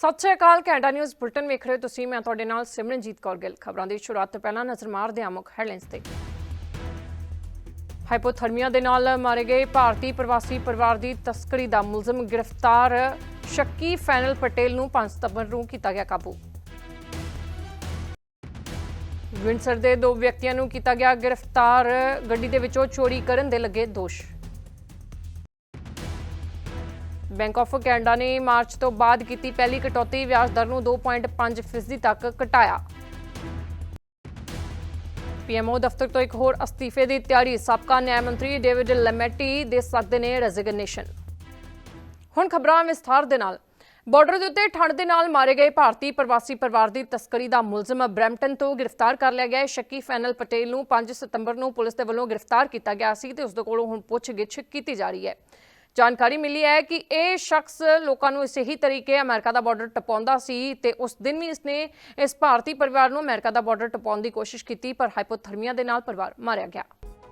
ਸਤਿ ਸ਼੍ਰੀ ਅਕਾਲ, ਕੈਨੇਡਾ ਨਿਊਜ਼ ਬੁਲਟਨ ਵੇਖ ਰਹੇ ਹੋ ਤੁਸੀਂ। ਮੈਂ ਤੁਹਾਡੇ ਨਾਲ ਸਿਮਰਨਜੀਤ ਕੌਰ ਗਿੱਲ। ਖਬਰਾਂ ਦੀ ਸ਼ੁਰੂਆਤ ਤੋਂ ਪਹਿਲਾਂ ਨਜ਼ਰ ਮਾਰਦੇ ਹਾਂ ਮੁੱਖ ਹੈਡਲਾਈਨਸ ਤੇ। ਹਾਈਪੋਥਰਮੀਆ ਦੇ ਨਾਲ ਮਾਰੇ ਗਏ ਭਾਰਤੀ ਪ੍ਰਵਾਸੀ ਪਰਿਵਾਰ ਦੀ ਤਸਕਰੀ ਦਾ ਮੁਲਜ਼ਮ ਗ੍ਰਿਫਤਾਰ। ਸ਼ੱਕੀ ਫੈਨਲ ਪਟੇਲ ਨੂੰ 5 ਸਤੰਬਰ ਨੂੰ ਕੀਤਾ ਗਿਆ ਕਾਬੂ। ਵਿੰਡਸਰ ਦੇ ਦੋ ਵਿਅਕਤੀਆਂ ਨੂੰ ਕੀਤਾ ਗਿਆ ਗ੍ਰਿਫਤਾਰ। ਗੱਡੀ ਦੇ ਵਿੱਚੋਂ ਚੋਰੀ ਕਰਨ ਦੇ ਲੱਗੇ ਦੋਸ਼। ਬੈਂਕ ਆਫ ਕੈਨੇਡਾ ਨੇ ਮਾਰਚ ਤੋਂ ਬਾਅਦ ਕੀਤੀ ਪਹਿਲੀ ਕਟੌਤੀ, ਵਿਆਜ ਦਰ ਨੂੰ 2.5% ਤੱਕ ਘਟਾਇਆ। ਪੀਐਮਓ ਦਫ਼ਤਰ ਤੋਂ ਇੱਕ ਹੋਰ ਅਸਤੀਫੇ ਦੀ ਤਿਆਰੀ, ਸਾਬਕਾ ਨਿਆਂ ਮੰਤਰੀ ਡੇਵਿਡ ਲੈਮੈਟੀ ਦੇ ਸਕਦੇ ਨੇ ਰੈਜ਼ਿਗਨੇਸ਼ਨ ਹੁਣ ਖਬਰਾਂ ਵਿਸਥਾਰ ਦੇ ਨਾਲ। ਬਾਰਡਰ ਦੇ ਉੱਤੇ ਠੰਡ ਦੇ ਨਾਲ ਮਾਰੇ ਗਏ ਭਾਰਤੀ ਪ੍ਰਵਾਸੀ ਪਰਿਵਾਰ ਦੀ ਤਸਕਰੀ ਦਾ ਮੁਲਜ਼ਮ ਬ੍ਰੈਂਪਟਨ ਤੋਂ ਗ੍ਰਿਫਤਾਰ ਕਰ ਲਿਆ ਗਿਆ ਹੈ। ਸ਼ੱਕੀ ਫੈਨਲ ਪਟੇਲ ਨੂੰ 5 ਸਤੰਬਰ ਨੂੰ ਪੁਲਿਸ ਦੇ ਵੱਲੋਂ ਗ੍ਰਿਫਤਾਰ ਕੀਤਾ ਗਿਆ ਸੀ ਤੇ ਉਸ ਦੇ ਕੋਲੋਂ ਹੁਣ ਪੁੱਛਗਿੱਛ ਕੀਤੀ ਜਾ ਰਹੀ ਹੈ। ਜਾਣਕਾਰੀ ਮਿਲੀ ਹੈ ਕਿ ਇਹ ਸ਼ਖਸ ਲੋਕਾਂ ਨੂੰ ਇਸੇ ਹੀ ਤਰੀਕੇ ਅਮਰੀਕਾ ਦਾ ਬਾਰਡਰ ਟਪਾਉਂਦਾ ਸੀ ਤੇ ਉਸ ਦਿਨ ਵੀ ਇਸਨੇ ਇਸ ਭਾਰਤੀ ਪਰਿਵਾਰ ਨੂੰ ਅਮਰੀਕਾ ਦਾ ਬਾਰਡਰ ਟਪਾਉਣ ਦੀ ਕੋਸ਼ਿਸ਼ ਕੀਤੀ, ਪਰ ਹਾਈਪੋਥਰਮੀਆ ਦੇ ਨਾਲ ਪਰਿਵਾਰ ਮਾਰਿਆ ਗਿਆ।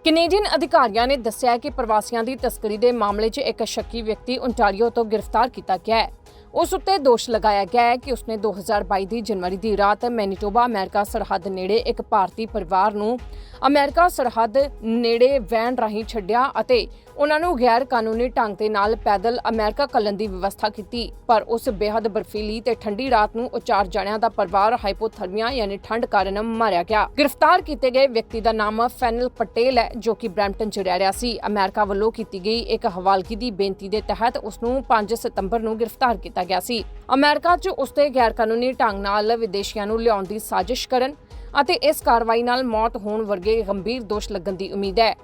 ਕੈਨੇਡੀਅਨ ਅਧਿਕਾਰੀਆਂ ਨੇ ਦੱਸਿਆ ਕਿ ਪ੍ਰਵਾਸੀਆਂ ਦੀ ਤਸਕਰੀ ਦੇ ਮਾਮਲੇ 'ਚ ਇੱਕ ਸ਼ੱਕੀ ਵਿਅਕਤੀ ਓਨਟਾਰੀਓ ਤੋਂ ਗ੍ਰਿਫਤਾਰ ਕੀਤਾ ਗਿਆ ਹੈ। ਉਸ ਉੱਤੇ ਦੋਸ਼ ਲਗਾਇਆ ਗਿਆ ਹੈ ਕਿ ਉਸਨੇ 2022 ਦੀ ਜਨਵਰੀ ਦੀ ਰਾਤ ਮੈਨੀਟੋਬਾ, ਅਮਰੀਕਾ ਸਰਹੱਦ ਨੇੜੇ ਇੱਕ ਭਾਰਤੀ ਪਰਿਵਾਰ ਨੂੰ ਅਮਰੀਕਾ ਸਰਹੱਦ ਨੇੜੇ ਵੈਨ ਰਾਹੀਂ ਛੱਡਿਆ ਅਤੇ ਉਹਨਾਂ ਨੂੰ ਗੈਰ ਕਾਨੂੰਨੀ ਢੰਗ ਦੇ ਨਾਲ ਪੈਦਲ ਅਮਰੀਕਾ ਕੱਲਣ ਦੀ ਵਿਵਸਥਾ ਕੀਤੀ, ਪਰ ਉਸ ਬੇहद ਬਰਫੀਲੀ ਤੇ ਠੰਡੀ ਰਾਤ ਨੂੰ ਉਹ ਚਾਰ ਜਣਿਆਂ ਦਾ ਪਰਿਵਾਰ ਹਾਈਪੋਥਰਮੀਆ ਯਾਨੀ ਠੰਡ ਕਾਰਨ ਮਾਰਿਆ ਗਿਆ। ਗ੍ਰਿਫਤਾਰ ਕੀਤੇ ਗਏ ਵਿਅਕਤੀ ਦਾ ਨਾਮ ਫੈਨਲ ਪਟੇਲ ਹੈ, ਜੋ ਕਿ ਬ੍ਰੈਂਪਟਨ 'ਚ ਰਹਿ ਰਿਹਾ ਸੀ। ਅਮਰੀਕਾ ਵੱਲੋਂ ਕੀਤੀ ਗਈ ਇੱਕ ਹਵਾਲਗੀ ਦੀ ਬੇਨਤੀ ਦੇ ਤਹਿਤ ਉਸ ਨੂੰ 5 ਸਤੰਬਰ ਨੂੰ ਗ੍ਰਿਫਤਾਰ ਕੀਤਾ ਗਿਆ ਸੀ। ਅਮਰੀਕਾ 'ਚ ਉਸ ਤੇ ਗੈਰ ਕਾਨੂੰਨੀ ਢੰਗ ਨਾਲ ਵਿਦੇਸ਼ੀਆਂ ਨੂੰ ਲਿਆਉਣ ਦੀ ਸਾਜ਼ਿਸ਼ ਕਰਨ ਅਤੇ ਇਸ ਕਾਰਵਾਈ ਨਾਲ ਮੌਤ ਹੋਣ ਵਰਗੇ ਗੰਭੀਰ ਦੋਸ਼ ਲੱਗਣ ਦੀ ਉਮੀਦ ਹੈ।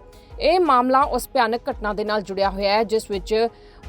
ਇਹ ਮਾਮਲਾ ਉਸ ਭਿਆਨਕ ਘਟਨਾ ਦੇ ਨਾਲ ਜੁੜਿਆ ਹੋਇਆ ਹੈ ਜਿਸ ਵਿੱਚ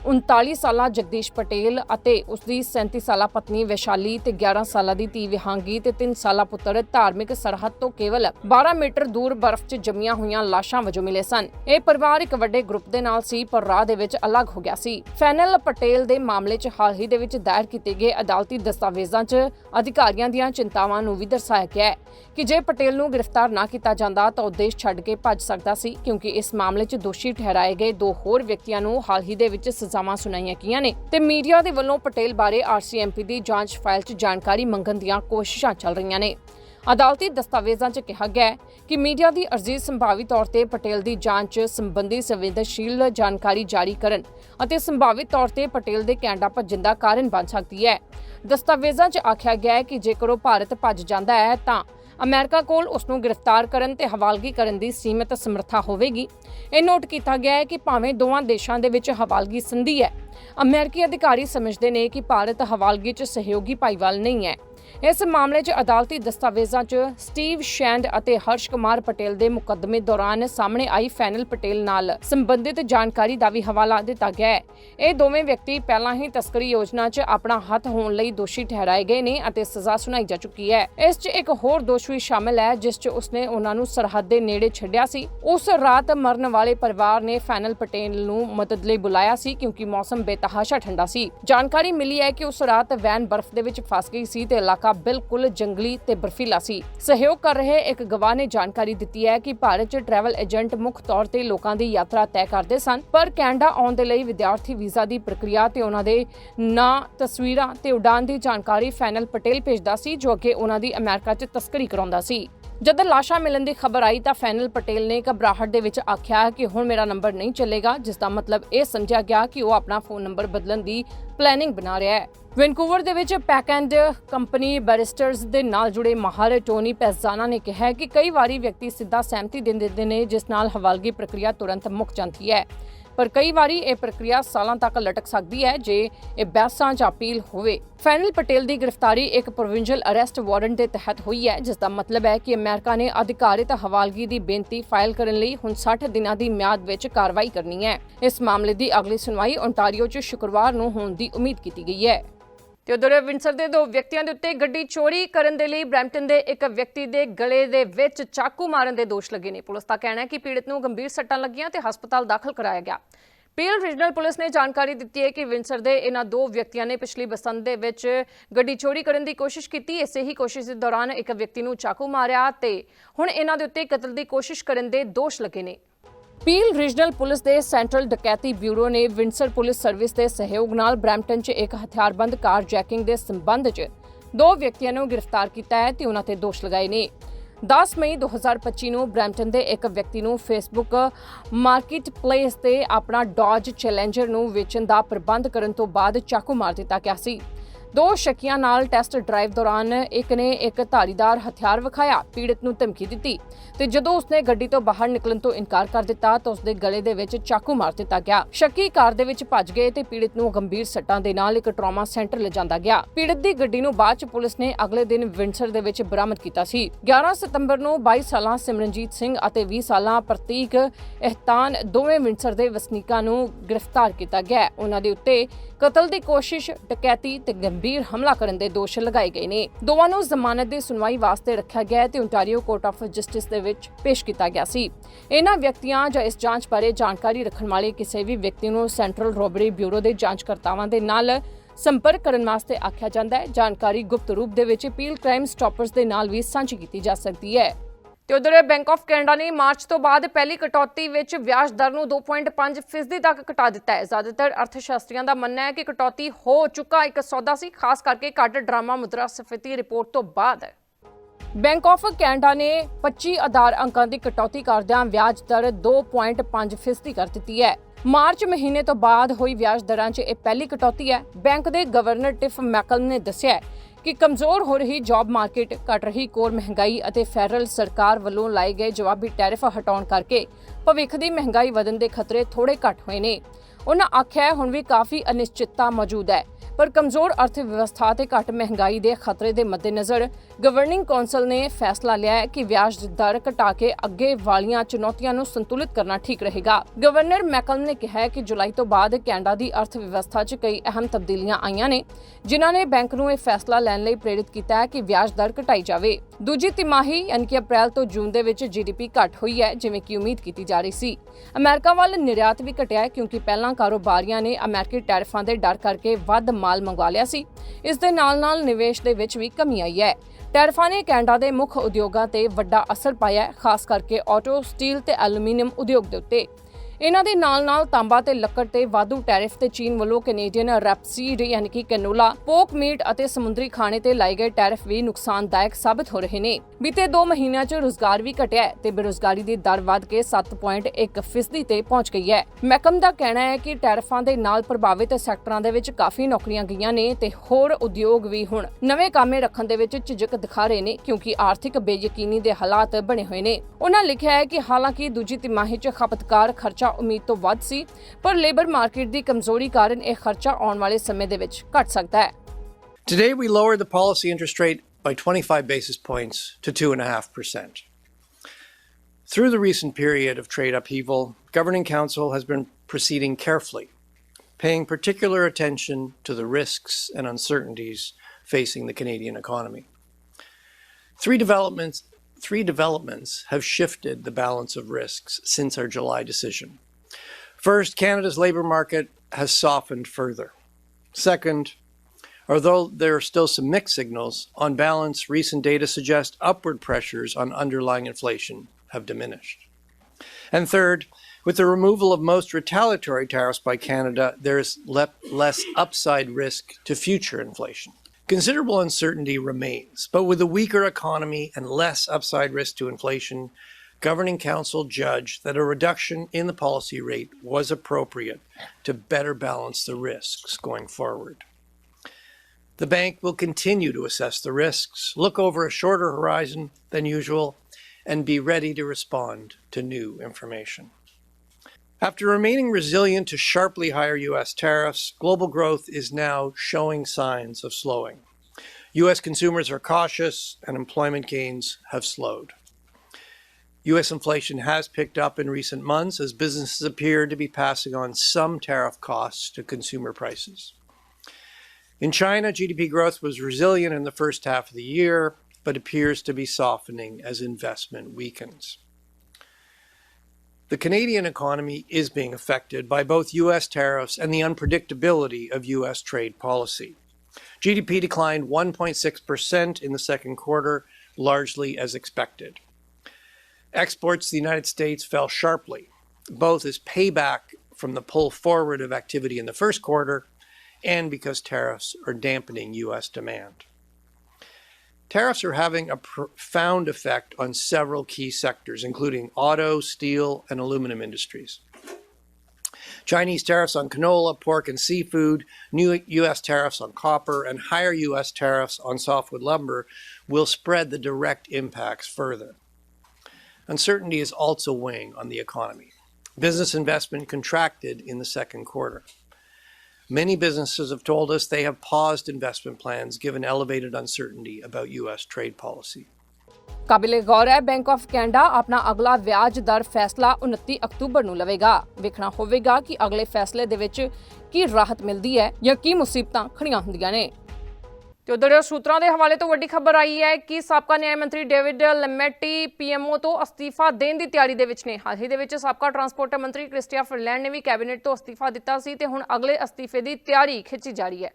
39 ਸਾਲਾ ਜਗਦੀਸ਼ ਪਟੇਲ ਅਤੇ ਉਸ ਦੀ 37 ਸਾਲਾ ਪਤਨੀ ਵੈਸਾਲੀ ਤੇ 11 ਸਾਲਾ ਦੀ ਧੀ ਵਿਹਾਂਗੀ ਤੇ 3 ਸਾਲਾ ਪੁੱਤਰ ਧਾਰਮਿਕ ਸਰਹੱਦ ਤੋਂ ਕੇਵਲ 12 ਮੀਟਰ ਦੂਰ ਬਰਫ਼ 'ਚ ਜੰਮੀਆਂ ਹੋਈਆਂ ਲਾਸ਼ਾਂ ਵਜੋਂ ਮਿਲੇ ਸਨ। ਇਹ ਪਰਿਵਾਰ ਇੱਕ ਵੱਡੇ ਗਰੁੱਪ ਦੇ ਨਾਲ ਸੀ, ਪਰ ਰਾਹ ਦੇ ਵਿੱਚ ਅਲੱਗ ਹੋ ਗਿਆ ਸੀ। ਫੈਨਲ ਪਟੇਲ ਦੇ ਮਾਮਲੇ 'ਚ ਹਾਲ ਹੀ ਦੇ ਵਿੱਚ ਦਾਇਰ ਕੀਤੇ ਗਏ ਅਦਾਲਤੀ ਦਸਤਾਵੇਜ਼ਾਂ 'ਚ ਅਧਿਕਾਰੀਆਂ ਦੀਆਂ ਚਿੰਤਾਵਾਂ ਨੂੰ ਵੀ ਦਰਸਾਇਆ ਗਿਆ ਹੈ ਕਿ ਜੇ ਪਟੇਲ ਨੂੰ ਗ੍ਰਿਫਤਾਰ ਨਾ ਕੀਤਾ ਜਾਂਦਾ ਤਾਂ ਉਹ ਦੇਸ਼ ਛੱਡ ਕੇ ਭੱਜ ਸਕਦਾ ਸੀ, ਕਿਉਂਕਿ ਇਸ ਮਾਮਲੇ 'ਚ ਦੋਸ਼ੀ ਠਹਿਰਾਏ ਗਏ ਦੋ ਹੋਰ ਵਿਅਕਤੀਆਂ ਨੂੰ ਹਾਲ ਹੀ ਦੇ ਵਿੱਚ ਸਜ਼ਾਵਾਂ ਸੁਣਾਈਆਂ ਗਈਆਂ ਨੇ ਤੇ ਮੀਡੀਆ ਦੇ ਵੱਲੋਂ ਪਟੇਲ ਬਾਰੇ ਆਰਸੀਐਮਪੀ ਦੀ ਜਾਂਚ ਫਾਈਲ 'ਚ ਜਾਣਕਾਰੀ ਮੰਗਣ ਦੀਆਂ ਕੋਸ਼ਿਸ਼ਾਂ ਚੱਲ ਰਹੀਆਂ ਨੇ। ਅਦਾਲਤੀ ਦਸਤਾਵੇਜ਼ਾਂ 'ਚ ਕਿਹਾ ਗਿਆ ਹੈ ਕਿ ਮੀਡੀਆ ਦੀ ਅਰਜ਼ੀ ਸੰਭਾਵੀ ਤੌਰ ਤੇ ਪਟੇਲ ਦੀ ਜਾਂਚ ਸੰਬੰਧੀ ਸੰਵੇਦਨਸ਼ੀਲ ਜਾਣਕਾਰੀ ਜਾਰੀ ਕਰਨ ਅਤੇ ਸੰਭਾਵਿਤ ਤੌਰ ਤੇ ਪਟੇਲ ਦੇ ਕੈਨੇਡਾ ਭੱਜਣ ਦਾ ਕਾਰਨ ਬਣ ਸਕਦੀ ਹੈ। ਦਸਤਾਵੇਜ਼ਾਂ 'ਚ ਆਖਿਆ ਗਿਆ ਹੈ ਕਿ ਜੇਕਰ ਉਹ ਭਾਰਤ ਭੱਜ ਜਾਂਦਾ ਹੈ ਤਾਂ ਅਮਰੀਕਾ ਕੋਲ ਉਸ ਨੂੰ ਗ੍ਰਿਫਤਾਰ ਕਰਨ ਤੇ ਹਵਾਲਗੀ ਕਰਨ ਦੀ ਸੀਮਿਤ ਸਮਰੱਥਾ ਹੋਵੇਗੀ। ਇਹ ਨੋਟ ਕੀਤਾ ਗਿਆ ਹੈ ਕਿ ਭਾਵੇਂ ਦੋਵਾਂ ਦੇਸ਼ਾਂ ਦੇ ਵਿੱਚ ਹਵਾਲਗੀ ਸੰਧੀ ਹੈ, ਅਮਰੀਕੀ ਅਧਿਕਾਰੀ ਸਮਝਦੇ ਨੇ ਕਿ ਭਾਰਤ ਹਵਾਲਗੀ 'ਚ ਸਹਿਯੋਗੀ ਭਾਈਵਾਲ ਨਹੀਂ ਹੈ। ਇਸ ਮਾਮਲੇ 'ਚ ਅਦਾਲਤੀ ਦਸਤਾਵੇਜ਼ਾਂ 'ਚ ਸਟੀਵ ਸ਼ੈਂਡ ਅਤੇ ਹਰਸ਼ ਕੁਮਾਰ ਪਟੇਲ ਦੇ ਮੁਕੱਦਮੇ ਦੌਰਾਨ ਸਾਹਮਣੇ ਆਈ ਫੈਨਲ ਪਟੇਲ ਨਾਲ ਸੰਬੰਧਿਤ ਜਾਣਕਾਰੀ ਦਾ ਵੀ ਹਵਾਲਾ ਦਿੱਤਾ ਗਿਆ ਹੈ। ਇਹ ਦੋਵੇਂ ਵਿਅਕਤੀ ਪਹਿਲਾਂ ਹੀ ਤਸਕਰੀ ਯੋਜਨਾ 'ਚ ਆਪਣਾ ਹੱਥ ਹੋਣ ਲਈ ਦੋਸ਼ੀ ਠਹਿਰਾਏ ਗਏ ਨੇ ਅਤੇ ਸਜ਼ਾ ਸੁਣਾਈ ਜਾ ਚੁੱਕੀ ਹੈ। ਇਸ 'ਚ ਇੱਕ ਹੋਰ ਦੋਸ਼ ਵੀ ਸ਼ਾਮਲ ਹੈ, ਜਿਸ 'ਚ ਉਸਨੇ ਉਹਨਾਂ ਨੂੰ ਸਰਹੱਦ ਦੇ ਨੇੜੇ ਛੱਡਿਆ ਸੀ। ਉਸ ਰਾਤ ਮਰਨ ਵਾਲੇ ਪਰਿਵਾਰ ਨੇ ਫੈਨਲ ਪਟੇਲ ਨੂੰ ਮਦਦ ਲਈ ਬੁਲਾਇਆ ਸੀ, ਕਿਉਂਕਿ ਮੌਸਮ ਬੇਤਹਾਸ਼ਾ ਠੰਡਾ ਸੀ। ਜਾਣਕਾਰੀ ਮਿਲੀ ਹੈ ਕਿ ਉਸ ਰਾਤ ਵੈਨ ਬਰਫ਼ ਦੇ ਵਿੱਚ ਫਸ ਗਈ ਸੀ ਤੇ ਇਲਾਕਾ ਬਿਲਕੁਲ ਜੰਗਲੀ ਤੇ ਬਰਫੀਲਾ ਸੀ। ਸਹਿਯੋਗ ਕਰ ਰਹੇ ਇੱਕ ਗਵਾਹ ਨੇ ਜਾਣਕਾਰੀ ਦਿੱਤੀ ਹੈ ਕਿ ਭਾਰਤ 'ਚ ਟਰੈਵਲ ਏਜੰਟ ਮੁੱਖ ਤੌਰ ਤੇ ਲੋਕਾਂ ਦੀ ਯਾਤਰਾ ਤੈਅ ਕਰਦੇ ਸਨ, ਪਰ ਕੈਨੇਡਾ ਆਉਣ ਦੇ ਲਈ ਵਿਦਿਆਰਥੀ ਵੀਜ਼ਾ ਦੀ ਪ੍ਰਕਿਰਿਆ ਤੇ ਉਹਨਾਂ ਦੇ ਨਾਂ, ਤਸਵੀਰਾਂ ਤੇ ਉਡਾਨ ਦੀ ਜਾਣਕਾਰੀ ਫੈਨਲ ਪਟੇਲ ਭੇਜਦਾ ਸੀ, ਜੋ ਅੱਗੇ ਉਹਨਾਂ ਦੀ ਅਮਰੀਕਾ 'ਚ ਤਸਕਰੀ ਕਰਾਉਂਦਾ ਸੀ। ਜਦ ਲਾਸ਼ਾਂ ਮਿਲਣ ਦੀ ਖਬਰ ਆਈ ਤਾਂ ਫੈਨਲ ਪਟੇਲ ਨੇ ਘਬਰਾਹਟ ਦੇ ਵਿੱਚ ਆਖਿਆ ਕਿ ਹੁਣ ਮੇਰਾ ਨੰਬਰ ਨਹੀਂ ਚੱਲੇਗਾ, ਜਿਸ ਦਾ ਮਤਲਬ ਇਹ ਸਮਝਿਆ ਗਿਆ ਕਿ ਉਹ ਆਪਣਾ ਫੋਨ ਨੰਬਰ ਬਦਲਣ ਦੀ ਪਲੈਨਿੰਗ ਬਣਾ ਰਿਹਾ ਹੈ। ਵੈਨਕੂਵਰ ਦੇ ਵਿੱਚ ਪੈਕ ਐਂਡ ਕੰਪਨੀ ਬੈਰਿਸਟਰਸ ਦੇ ਨਾਲ ਜੁੜੇ ਮਾਹਰ ਟੋਨੀ ਪੈਜ਼ਾਨਾ ਨੇ ਕਿਹਾ ਕਿ ਕਈ ਵਾਰੀ ਵਿਅਕਤੀ ਸਿੱਧਾ ਸਹਿਮਤੀ ਦੇ ਦਿੰਦੇ ਨੇ, ਜਿਸ ਨਾਲ ਹਵਾਲਗੀ ਪ੍ਰਕਿਰਿਆ ਤੁਰੰਤ ਮੁੱਕ ਜਾਂਦੀ ਹੈ। ਪਰ ਕਈ ਵਾਰੀ ਇਹ ਪ੍ਰਕਿਰਿਆ ਸਾਲਾਂ ਤੱਕ ਲਟਕ ਸਕਦੀ ਹੈ ਜੇ ਇਹ ਬਹਿਸਾਂ ਜਾਂ ਅਪੀਲ ਹੋਵੇ। ਫੈਨਲ ਪਟੇਲ ਦੀ ਗ੍ਰਿਫਤਾਰੀ ਇੱਕ ਪ੍ਰੋਵਿੰਸ਼ੀਅਲ ਅਰੈਸਟ ਵਾਰੰਟ ਦੇ ਤਹਿਤ ਹੋਈ ਹੈ, ਜਿਸ ਦਾ ਮਤਲਬ ਹੈ ਕਿ ਅਮਰੀਕਾ ਨੇ ਅਧਿਕਾਰਿਤ ਹਵਾਲਗੀ ਦੀ ਬੇਨਤੀ ਫਾਈਲ ਕਰਨ ਲਈ ਹੁਣ 60 ਦਿਨਾਂ ਦੀ ਮਿਆਦ ਵਿੱਚ ਕਾਰਵਾਈ ਕਰਨੀ ਹੈ। ਇਸ ਮਾਮਲੇ ਦੀ ਅਗਲੀ ਸੁਣਵਾਈ ਓਨਟਾਰੀਓ 'ਚ ਸ਼ੁੱਕਰਵਾਰ ਨੂੰ ਹੋਣ ਦੀ ਉਮੀਦ ਕੀਤੀ ਗਈ ਹੈ। ਤੇ ਉਧਰ ਵਿੰਸਰ ਦੇ ਦੋ ਵਿਅਕਤੀਆਂ ਦੇ ਉੱਤੇ ਗੱਡੀ ਚੋਰੀ ਕਰਨ ਦੇ ਲਈ ਬ੍ਰੈਂਪਟਨ ਦੇ ਇੱਕ ਵਿਅਕਤੀ ਦੇ ਗਲੇ ਦੇ ਵਿੱਚ ਚਾਕੂ ਮਾਰਨ ਦੇ ਦੋਸ਼ ਲੱਗੇ ਨੇ। ਪੁਲਿਸ ਦਾ ਕਹਿਣਾ ਹੈ ਕਿ ਪੀੜਤ ਨੂੰ ਗੰਭੀਰ ਸੱਟਾਂ ਲੱਗੀਆਂ ਤੇ ਹਸਪਤਾਲ ਦਾਖਲ ਕਰਾਇਆ ਗਿਆ। ਪੀਲ ਰੀਜਨਲ ਪੁਲਿਸ ਨੇ ਜਾਣਕਾਰੀ ਦਿੱਤੀ ਹੈ ਕਿ ਵਿੰਸਰ ਦੇ ਇਹਨਾਂ ਦੋ ਵਿਅਕਤੀਆਂ ਨੇ ਪਿਛਲੀ ਬਸੰਤ ਦੇ ਵਿੱਚ ਗੱਡੀ ਚੋਰੀ ਕਰਨ ਦੀ ਕੋਸ਼ਿਸ਼ ਕੀਤੀ। ਇਸੇ ਹੀ ਕੋਸ਼ਿਸ਼ ਦੇ ਦੌਰਾਨ ਇੱਕ ਵਿਅਕਤੀ ਨੂੰ ਚਾਕੂ ਮਾਰਿਆ ਤੇ ਹੁਣ ਇਹਨਾਂ ਦੇ ਉੱਤੇ ਕਤਲ ਦੀ ਕੋਸ਼ਿਸ਼ ਕਰਨ ਦੇ ਦੋਸ਼ ਲੱਗੇ ਨੇ। ਪੀਲ ਰੀਜਨਲ ਪੁਲਿਸ ਦੇ ਸੈਂਟਰਲ ਡਕੈਤੀ ਬਿਊਰੋ ਨੇ ਵਿੰਸਰ ਪੁਲਿਸ ਸਰਵਿਸ ਦੇ ਸਹਿਯੋਗ ਨਾਲ ਬ੍ਰੈਂਪਟਨ 'ਚ ਇੱਕ ਹਥਿਆਰਬੰਦ ਕਾਰ ਜੈਕਿੰਗ ਦੇ ਸੰਬੰਧ 'ਚ ਦੋ ਵਿਅਕਤੀਆਂ ਨੂੰ ਗ੍ਰਿਫਤਾਰ ਕੀਤਾ ਹੈ ਤੇ ਉਹਨਾਂ ਤੇ ਦੋਸ਼ ਲਗਾਏ ਨੇ। 10 ਮਈ 2025 ਨੂੰ ਬ੍ਰੈਂਪਟਨ ਦੇ ਇੱਕ ਵਿਅਕਤੀ ਨੂੰ ਫੇਸਬੁੱਕ ਮਾਰਕੀਟ ਪਲੇਸ ਤੇ ਆਪਣਾ ਡੌਜ ਚੈਲੰਜਰ ਨੂੰ ਵੇਚਣ ਦਾ ਪ੍ਰਬੰਧ ਕਰਨ ਤੋਂ ਬਾਅਦ ਚਾਕੂ ਮਾਰ ਦਿੱਤਾ ਗਿਆ ਸੀ। ਦੋ ਸ਼ੱਕੀਆਂ ਨਾਲ ਟੈਸਟ ਡਰਾਈਵ ਦੌਰਾਨ ਇੱਕ ਨੇ ਇੱਕ ਧਾਰੀਦਾਰ ਹਥਿਆਰ ਵਿਖਾਇਆ, ਪੀੜਤ ਨੂੰ ਧਮਕੀ ਦਿੱਤੀ ਤੇ ਜਦੋਂ ਉਸਨੇ ਗੱਡੀ ਤੋਂ ਬਾਹਰ ਨਿਕਲਣ ਤੋਂ ਇਨਕਾਰ ਕਰ ਦਿੱਤਾ ਤਾਂ ਉਸਦੇ ਗਲੇ ਦੇ ਵਿੱਚ ਚਾਕੂ ਮਾਰ ਦਿੱਤਾ ਗਿਆ। ਸ਼ੱਕੀ ਕਾਰ ਦੇ ਵਿੱਚ ਭੱਜ ਗਏ ਤੇ ਪੀੜਤ ਨੂੰ ਗੰਭੀਰ ਸੱਟਾਂ ਦੇ ਨਾਲ ਇੱਕ ਟਰਾਮਾ ਸੈਂਟਰ ਲਿਜਾਂਦਾ ਗਿਆ। ਪੀੜਤ ਦੀ ਗੱਡੀ ਨੂੰ ਬਾਅਦ ਚ ਪੁਲਿਸ ਨੇ ਅਗਲੇ ਦਿਨ ਵਿੰਸਰ ਦੇ ਵਿੱਚ ਬਰਾਮਦ ਕੀਤਾ ਸੀ। 11 ਸਤੰਬਰ ਨੂੰ 22 ਸਾਲਾਂ ਸਿਮਰਨਜੀਤ ਸਿੰਘ ਅਤੇ 20 ਸਾਲਾਂ ਪ੍ਰਤੀਕ ehtan ਦੋਵੇਂ ਵਿੰਸਰ ਦੇ ਵਸਨੀਕਾਂ ਨੂੰ ਗ੍ਰਿਫਤਾਰ ਕੀਤਾ ਗਿਆ। ਉਹਨਾਂ ਦੇ ਉੱਤੇ ਕਤਲ ਦੀ ਕੋਸ਼ਿਸ਼, ਡਕੈਤੀ ਤੇ ਗੰਭੀਰ ਹਮਲਾ ਕਰਨ ਦੇ ਦੋਸ਼ ਲਗਾਏ ਗਏ ਨੇ। ਦੋਵਾਂ ਨੂੰ ਜ਼ਮਾਨਤ ਦੀ ਸੁਣਵਾਈ ਵਾਸਤੇ ਰੱਖਿਆ ਗਿਆ ਤੇ ਓਨਟਾਰੀਓ ਕੋਰਟ ਆਫ ਜਸਟਿਸ ਦੇ ਵਿੱਚ ਪੇਸ਼ ਕੀਤਾ ਗਿਆ ਸੀ। ਇਹਨਾਂ ਵਿਅਕਤੀਆਂ ਜਾਂ ਇਸ ਜਾਂਚ ਬਾਰੇ ਜਾਣਕਾਰੀ ਰੱਖਣ ਵਾਲੇ ਕਿਸੇ ਵੀ ਵਿਅਕਤੀ ਨੂੰ ਸੈਂਟਰਲ ਰੋਬਰੀ ਬਿਊਰੋ ਦੇ ਜਾਂਚਕਰਤਾਵਾਂ ਦੇ ਨਾਲ ਸੰਪਰਕ ਕਰਨ ਵਾਸਤੇ ਆਖਿਆ ਜਾਂਦਾ ਹੈ। ਜਾਣਕਾਰੀ ਗੁਪਤ ਰੂਪ ਦੇ ਵਿੱਚ ਅਪੀਲ ਕ੍ਰਾਈਮ ਸਟਾਪਰਸ ਦੇ ਨਾਲ ਵੀ ਸਾਂਝੀ ਕੀਤੀ ਜਾ ਸਕਦੀ ਹੈ। ਤੇ ਉਧਰ ਬੈਂਕ ਆਫ ਕੈਨੇਡਾ ਨੇ ਮਾਰਚ ਤੋਂ ਬਾਅਦ ਪਹਿਲੀ ਕਟੌਤੀ ਵਿੱਚ ਵਿਆਜ ਦਰ ਨੂੰ 2.5 ਫੀਸਦੀ ਤੱਕ ਘਟਾ ਦਿੱਤਾ ਹੈ। ਜ਼ਿਆਦਾਤਰ ਅਰਥਸ਼ਾਸਤਰੀਆਂ ਦਾ ਮੰਨਣਾ ਹੈ ਕਿ ਕਟੌਤੀ ਹੋ ਚੁੱਕਾ ਇੱਕ ਸੌਦਾ ਸੀ, ਖਾਸ ਕਰਕੇ ਘੱਟ ਡਰਾਮਾ ਮੁਦਰਾ ਸਫੀਤੀ ਰਿਪੋਰਟ ਤੋਂ ਬਾਅਦ। ਬੈਂਕ ਆਫ ਕੈਨੇਡਾ ਨੇ 25 ਆਧਾਰ ਅੰਕਾਂ ਦੀ ਕਟੌਤੀ ਕਰਦਿਆਂ ਵਿਆਜ ਦਰ 2.5 ਫੀਸਦੀ ਕਰ ਦਿੱਤੀ ਹੈ। ਮਾਰਚ ਮਹੀਨੇ ਤੋਂ ਬਾਅਦ ਹੋਈ ਵਿਆਜ ਦਰਾਂ 'ਚ ਇਹ ਪਹਿਲੀ ਕਟੌਤੀ ਹੈ। ਬੈਂਕ ਦੇ ਗਵਰਨਰ ਟਿਫ ਮੈਕਲ ਨੇ ਦੱਸਿਆ ਕਿ ਕਮਜ਼ੋਰ ਹੋ ਰਹੀ ਜੌਬ ਮਾਰਕੀਟ ਘਟ ਰਹੀ ਕੋਰ ਮਹਿੰਗਾਈ ਅਤੇ ਫੈਡਰਲ ਸਰਕਾਰ ਵੱਲੋਂ ਲਾਏ ਗਏ ਜਵਾਬੀ ਟੈਰਿਫ ਹਟਾਉਣ ਕਰਕੇ ਭਵਿੱਖ ਦੀ ਮਹਿੰਗਾਈ ਵਧਣ ਦੇ ਖਤਰੇ ਥੋੜੇ ਘਟ ਹੋਏ ਨੇ। ਉਹਨਾਂ ਆਖਿਆ ਹੁਣ ਵੀ ਕਾਫੀ ਅਨਿਸ਼ਚਿਤਤਾ ਮੌਜੂਦ ਹੈ। ਪਰ ਕਮਜ਼ੋਰ ਅਰਥ ਵਿਵਸਥਾ ਤੇ ਘੱਟ ਮਹਿੰਗਾਈ ਦੇ ਖਤਰੇ ਦੇ ਮੱਦੇਨਜ਼ਰ ਗਵਰਨਿੰਗ ਕੌਂਸਲ ਨੇ ਫੈਸਲਾ ਲਿਆ ਹੈ ਕਿ ਵਿਆਜ ਦਰ ਘਟਾ ਕੇ ਅੱਗੇ ਵਾਲੀਆਂ ਚੁਣੌਤੀਆਂ ਨੂੰ ਸੰਤੁਲਿਤ ਕਰਨਾ ਠੀਕ ਰਹੇਗਾ। ਗਵਰਨਰ ਮੈਕਲ ਨੇ ਕਿਹਾ ਕਿ ਜੁਲਾਈ ਤੋਂ ਬਾਅਦ ਕੈਨੇਡਾ ਦੀ ਅਰਥ ਵਿਵਸਥਾ 'ਚ ਕਈ ਅਹਿਮ ਤਬਦੀਲੀਆਂ ਆਈਆਂ ਨੇ, ਜਿਨ੍ਹਾਂ ਨੇ ਬੈਂਕ ਨੂੰ ਇਹ ਫੈਸਲਾ ਲੈਣ ਲਈ ਪ੍ਰੇਰਿਤ ਕੀਤਾ ਹੈ ਕਿ ਵਿਆਜ ਦਰ ਘਟਾਈ ਜਾਵੇ। ਦੂਜੀ ਤਿਮਾਹੀ, ਯਾਨੀ ਕਿ ਅਪ੍ਰੈਲ ਤੋਂ ਜੂਨ ਦੇ ਵਿੱਚ ਜੀਡੀਪੀ ਘਟ ਹੋਈ ਹੈ, ਜਿਵੇਂ ਕਿ ਉਮੀਦ ਕੀਤੀ ਜਾ ਰਹੀ ਸੀ। ਅਮਰੀਕਾ ਵੱਲ ਨਿਰਯਾਤ ਵੀ ਘਟਿਆ ਹੈ ਕਿਉਂਕਿ ਪਹਿਲਾਂ ਕਾਰੋਬਾਰੀਆਂ ਨੇ ਅਮਰੀਕੀ ਟੈਰਿਫਾਂ ਦੇ ਡਰ ਕਰਕੇ ਵੱਧ ਮਾਲ ਮੰਗਵਾ ਲਿਆ ਸੀ। ਇਸ ਦੇ ਨਾਲ-ਨਾਲ ਨਿਵੇਸ਼ ਦੇ ਵਿੱਚ ਵੀ ਕਮੀ ਆਈ ਹੈ। ਟੈਰਫਾ ਨੇ ਕੈਨੇਡਾ ਦੇ ਮੁੱਖ ਉਦਯੋਗਾਂ ਤੇ ਵੱਡਾ ਅਸਰ ਪਾਇਆ ਖਾਸ ਕਰਕੇ ਆਟੋ, ਸਟੀਲ ਤੇ ਐਲੂਮੀਨੀਅਮ ਉਦਯੋਗ ਦੇ ਉੱਤੇ। ਇਹਨਾਂ ਦੇ ਨਾਲ-ਨਾਲ ਤਾਂਬਾ ਤੇ ਲੱਕੜ ਤੇ ਵਾਧੂ ਟੈਰਿਫ ਤੇ ਚੀਨ ਵੱਲੋਂ ਕੈਨੇਡੀਅਨ ਰੈਪਸੀਡ ਯਾਨੀ ਕਿ ਕੈਨੋਲਾ, ਪੋਕ ਮੀਟ ਅਤੇ ਸਮੁੰਦਰੀ ਖਾਣੇ ਤੇ ਲਾਏ ਗਏ ਟੈਰਿਫ ਵੀ ਨੁਕਸਾਨਦਾਇਕ ਸਾਬਤ ਹੋ ਰਹੇ ਨੇ। ਬੀਤੇ 2 ਮਹੀਨਿਆਂ 'ਚ ਰੁਜ਼ਗਾਰ ਵੀ ਘਟਿਆ ਤੇ ਬੇਰੁਜ਼ਗਾਰੀ ਦੀ ਦਰ ਵੱਧ ਕੇ 7.1 ਫੀਸਦੀ ਤੇ ਪਹੁੰਚ ਗਈ ਹੈ। ਮਹਿਕਮ ਦਾ ਕਹਿਣਾ ਹੈ ਕਿ ਟੈਰਿਫਾਂ ਦੇ ਨਾਲ ਪ੍ਰਭਾਵਿਤ ਸੈਕਟਰਾਂ ਦੇ ਵਿੱਚ ਕਾਫੀ ਨੌਕਰੀਆਂ ਗਈਆਂ ਨੇ ਤੇ ਹੋਰ ਉਦਯੋਗ ਵੀ ਹੁਣ ਨਵੇਂ ਕਾਮੇ ਰੱਖਣ ਦੇ ਵਿੱਚ ਝਿਜਕ ਦਿਖਾ ਰਹੇ ਨੇ ਕਿਉਂਕਿ ਆਰਥਿਕ ਬੇਯਕੀਨੀ ਦੇ ਹਾਲਾਤ ਬਣੇ ਹੋਏ ਨੇ। ਉਹਨਾਂ ਲਿਖਿਆ ਹੈ ਕਿ ਹਾਲਾਂਕਿ ਦੂਜੀ ਤਿਮਾਹੀ 'ਚ ਖਪਤਕਾਰ ਖਰਚਾ ਉਮੀਦ ਤੋਂ ਵੱਧ ਸੀ ਪਰ ਲੇਬਰ ਮਾਰਕੀਟ ਦੀ ਕਮਜ਼ੋਰੀ ਕਾਰਨ ਇਹ ਖਰਚਾ ਆਉਣ ਵਾਲੇ ਸਮੇਂ ਦੇ ਵਿੱਚ ਘਟ ਸਕਦਾ ਹੈ Today, we lowered the policy interest rate by 25 basis points to 2.5%. Through the recent period of trade upheaval, Governing Council has been proceeding carefully, paying particular attention to the risks and uncertainties facing the Canadian economy. Three developments, three developments have shifted the balance of risks since our July decision. First, Canada's labour market has softened further. Second, Although there are still some mixed signals, on balance, recent data suggest upward pressures on underlying inflation have diminished. And third, with the removal of most retaliatory tariffs by Canada, there is le- less upside risk to future inflation. Considerable uncertainty remains, but with a weaker economy and less upside risk to inflation, Governing Council judged that a reduction in the policy rate was appropriate to better balance the risks going forward. The bank will continue to assess the risks, look over a shorter horizon than usual, and be ready to respond to new information. After remaining resilient to sharply higher U.S. tariffs, global growth is now showing signs of slowing. U.S. consumers are cautious, and employment gains have slowed. U.S. inflation has picked up in recent months as businesses appear to be passing on some tariff costs to consumer prices. In China, GDP growth was resilient in the first half of the year, but appears to be softening as investment weakens. The Canadian economy is being affected by both U.S. tariffs and the unpredictability of U.S. trade policy. GDP declined 1.6% in the second quarter, largely as expected. Exports to the United States fell sharply, both as payback from the pull forward of activity in the first quarter and because tariffs are dampening U.S. demand. Tariffs are having a profound effect on several key sectors, including auto, steel, and aluminum industries. Chinese tariffs on canola, pork, and seafood, new U.S. tariffs on copper, and higher U.S. tariffs on softwood lumber will spread the direct impacts further. Uncertainty is also weighing on the economy. Business investment contracted in the second quarter. Many businesses have told us they have paused investment plans given elevated uncertainty about U.S. trade policy. ਕਾਬਿਲੇ ਗੌਰ ਹੈ bank of Canada ਆਪਣਾ ਅਗਲਾ ਵਿਆਜ ਦਰ ਫੈਸਲਾ 29 October ਨੂੰ ਲਵੇਗਾ ਵੇਖਣਾ ਹੋਵੇਗਾ ਕਿ ਅਗਲੇ ਫੈਸਲੇ ਦੇ ਵਿੱਚ ਕੀ ਰਾਹਤ ਮਿਲਦੀ ਹੈ ਜਾਂ ਕੀ ਮੁਸੀਬਤਾਂ ਖੜੀਆਂ ਹੁੰਦੀਆਂ ਨੇ ਤੇ ਉਧਰ ਸੂਤਰਾਂ ਦੇ ਹਵਾਲੇ ਤੋਂ ਵੱਡੀ ਖਬਰ ਆਈ ਹੈ ਕਿ ਸਾਬਕਾ ਨਿਆਂ ਮੰਤਰੀ ਡੇਵਿਡ ਲੈਮੈਟੀ ਪੀਐਮਓ ਤੋਂ ਅਸਤੀਫਾ ਦੇਣ ਦੀ ਤਿਆਰੀ ਦੇ ਵਿੱਚ ਨੇ। ਹਾਲ ਹੀ ਦੇ ਵਿੱਚ ਸਾਬਕਾ ਟਰਾਂਸਪੋਰਟ ਮੰਤਰੀ ਕ੍ਰਿਸਟੀਆ ਫਿਰਲੈਂਡ ਨੇ ਵੀ ਕੈਬਨਿਟ ਤੋਂ ਅਸਤੀਫਾ ਦਿੱਤਾ ਸੀ ਤੇ ਹੁਣ ਅਗਲੇ ਅਸਤੀਫੇ ਦੀ ਤਿਆਰੀ ਖਿੱਚੀ ਜਾ ਰਹੀ ਹੈ।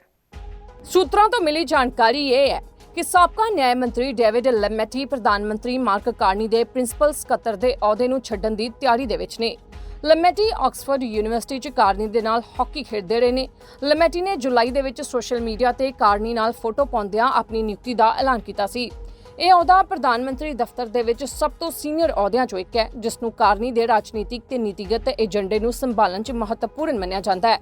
ਸੂਤਰਾਂ ਤੋਂ ਮਿਲੀ ਜਾਣਕਾਰੀ ਇਹ ਹੈ ਕਿ ਸਾਬਕਾ ਨਿਆਂ ਮੰਤਰੀ ਡੇਵਿਡ ਲੈਮੈਟੀ, ਪ੍ਰਧਾਨ ਮੰਤਰੀ ਮਾਰਕ ਕਾਰਨੀ ਦੇ ਪ੍ਰਿੰਸੀਪਲ ਸਕੱਤਰ ਦੇ ਅਹੁਦੇ ਨੂੰ ਛੱਡਣ ਦੀ ਤਿਆਰੀ ਦੇ ਵਿੱਚ ਨੇ। ਲੈਮੈਟੀ ਆਕਸਫੋਰਡ ਯੂਨੀਵਰਸਿਟੀ 'ਚ ਕਾਰਨੀ ਦੇ ਨਾਲ ਹਾਕੀ ਖੇਡਦੇ ਰਹੇ ਨੇ। ਲੈਮੈਟੀ ਨੇ ਜੁਲਾਈ ਦੇ ਵਿੱਚ ਸੋਸ਼ਲ ਮੀਡੀਆ ਤੇ ਕਾਰਨੀ ਨਾਲ ਫੋਟੋ ਪਾਉਂਦਿਆਂ ਆਪਣੀ ਨਿਯੁਕਤੀ ਦਾ ਐਲਾਨ ਕੀਤਾ ਸੀ। ਇਹ ਅਹੁਦਾ ਪ੍ਰਧਾਨ ਮੰਤਰੀ ਦਫ਼ਤਰ ਦੇ ਵਿੱਚ ਸਭ ਤੋਂ ਸੀਨੀਅਰ ਅਹੁਦਿਆਂ 'ਚੋਂ ਇੱਕ ਹੈ, ਜਿਸ ਨੂੰ ਕਾਰਨੀ ਦੇ ਰਾਜਨੀਤਿਕ ਤੇ ਨੀਤੀਗਤ ਏਜੰਡੇ ਨੂੰ ਸੰਭਾਲਣ 'ਚ ਮਹੱਤਵਪੂਰਨ ਮੰਨਿਆ ਜਾਂਦਾ ਹੈ।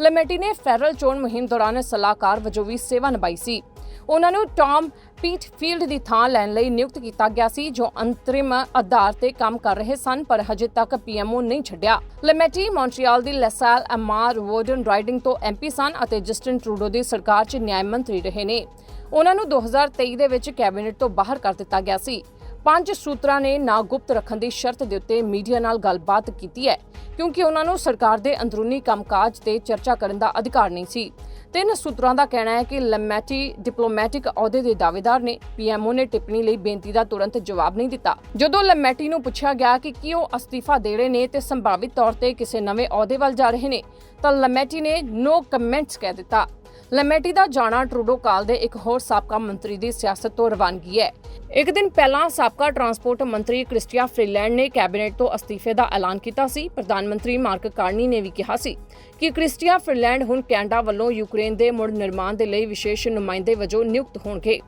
ਲੈਮੈਟੀ ਨੇ ਫੈਡਰਲ ਚੋਣ ਮੁਹਿੰਮ ਦੌਰਾਨ ਸਲਾਹਕਾਰ ਵਜੋਂ ਵੀ ਸੇਵਾ ਨਿਭਾਈ ਸੀ। ਉਹਨਾਂ ਨੂੰ ਟਾਮ ਪੀਟਫੀਲਡ ਦੀ ਥਾਂ ਲੈਣ ਲਈ ਨਿਯੁਕਤ ਕੀਤਾ ਗਿਆ ਸੀ, ਜੋ ਅੰਤਰਿਮ ਆਧਾਰ ਤੇ ਕੰਮ ਕਰ ਰਹੇ ਸਨ, ਪਰ ਹਜੇ ਤੱਕ ਪੀਐਮਓ ਨਹੀਂ ਛੱਡਿਆ। ਲੈਮੈਟੀ ਮੌਂਟਰੀਅਲ ਦੀ ਲੈਸਾਲ ਐਮਆਰ ਵੋਰਡਨ ਰਾਈਡਿੰਗ ਤੋਂ ਐਮਪੀ ਸਨ ਅਤੇ ਜਸਟਿਨ ਟਰੂਡੋ ਦੀ ਸਰਕਾਰ 'ਚ ਨਿਆਂ ਮੰਤਰੀ ਰਹੇ ਨੇ। ਉਹਨਾਂ ਨੂੰ 2023 ਦੇ ਵਿੱਚ ਕੈਬਨਿਟ ਤੋਂ ਬਾਹਰ ਕਰ ਦਿੱਤਾ ਗਿਆ ਸੀ। ਪੰਜ ਸੂਤਰਾਂ ਨੇ ਨਾ ਗੁਪਤ ਰੱਖਣ ਦੀ ਸ਼ਰਤ ਦੇ ਉੱਤੇ ਮੀਡੀਆ ਨਾਲ ਗੱਲਬਾਤ ਕੀਤੀ ਹੈ, ਕਿਉਂਕਿ ਉਹਨਾਂ ਨੂੰ ਸਰਕਾਰ ਦੇ ਅੰਦਰੂਨੀ ਕੰਮਕਾਜ ਤੇ ਚਰਚਾ ਕਰਨ ਦਾ ਅਧਿਕਾਰ ਨਹੀਂ ਸੀ। ਤਿੰਨ ਸੂਤਰਾਂ ਦਾ ਕਹਿਣਾ ਹੈ ਕਿ ਲੰਮੈਟੀ ਡਿਪਲੋਮੈਟਿਕ ਅਹੁਦੇ ਦੇ ਦਾਅਵੇਦਾਰ ਨੇ ਪੀਐਮਓ ਨੇ ਟਿੱਪਣੀ ਲਈ ਬੇਨਤੀ ਦਾ ਤੁਰੰਤ ਜਵਾਬ ਨਹੀਂ ਦਿੱਤਾ। ਜਦੋਂ ਲੰਮੈਟੀ ਨੂੰ ਪੁੱਛਿਆ ਗਿਆ ਕਿ ਕੀ ਉਹ ਅਸਤੀਫਾ ਦੇ ਰਹੇ ਨੇ ਤੇ ਸੰਭਾਵਿਤ ਤੌਰ ਤੇ ਕਿਸੇ ਨਵੇਂ ਅਹੁਦੇ ਵੱਲ ਜਾ ਰਹੇ ਨੇ, ਤਾਂ ਲੰਮੈਟੀ ਨੇ ਨੋ ਕਮੈਂਟਸ ਕਹਿ ਦਿੱਤਾ। ਲੈਮੈਟੀ ਦਾ ਜਾਣਾ ਟਰੂਡੋ ਕਾਲ ਦੇ ਇੱਕ ਹੋਰ ਸਾਬਕਾ ਮੰਤਰੀ ਦੀ ਸਿਆਸਤ ਤੋਂ ਰਵਾਨਗੀ ਹੈ। ਇੱਕ ਦਿਨ ਪਹਿਲਾਂ ਸਾਬਕਾ ਟਰਾਂਸਪੋਰਟ ਮੰਤਰੀ ਕ੍ਰਿਸਟੀਆ ਫ੍ਰੀਲੈਂਡ ਨੇ ਕੈਬਨਿਟ ਤੋਂ ਅਸਤੀਫੇ ਦਾ ਐਲਾਨ ਕੀਤਾ ਸੀ। ਪ੍ਰਧਾਨ ਮੰਤਰੀ ਮਾਰਕ ਕਾਰਨੀ ਨੇ ਵੀ ਕਿਹਾ ਸੀ ਕਿ ਕ੍ਰਿਸਟੀਆ ਫ੍ਰੀਲੈਂਡ ਹੁਣ ਕੈਨੇਡਾ ਵੱਲੋਂ ਯੂਕਰੇਨ ਦੇ ਮੁੜ ਨਿਰਮਾਣ ਦੇ ਲਈ ਵਿਸ਼ੇਸ਼ ਨੁਮਾਇੰਦੇ ਵਜੋਂ ਨਿਯੁਕਤ ਹੋਣਗੇ।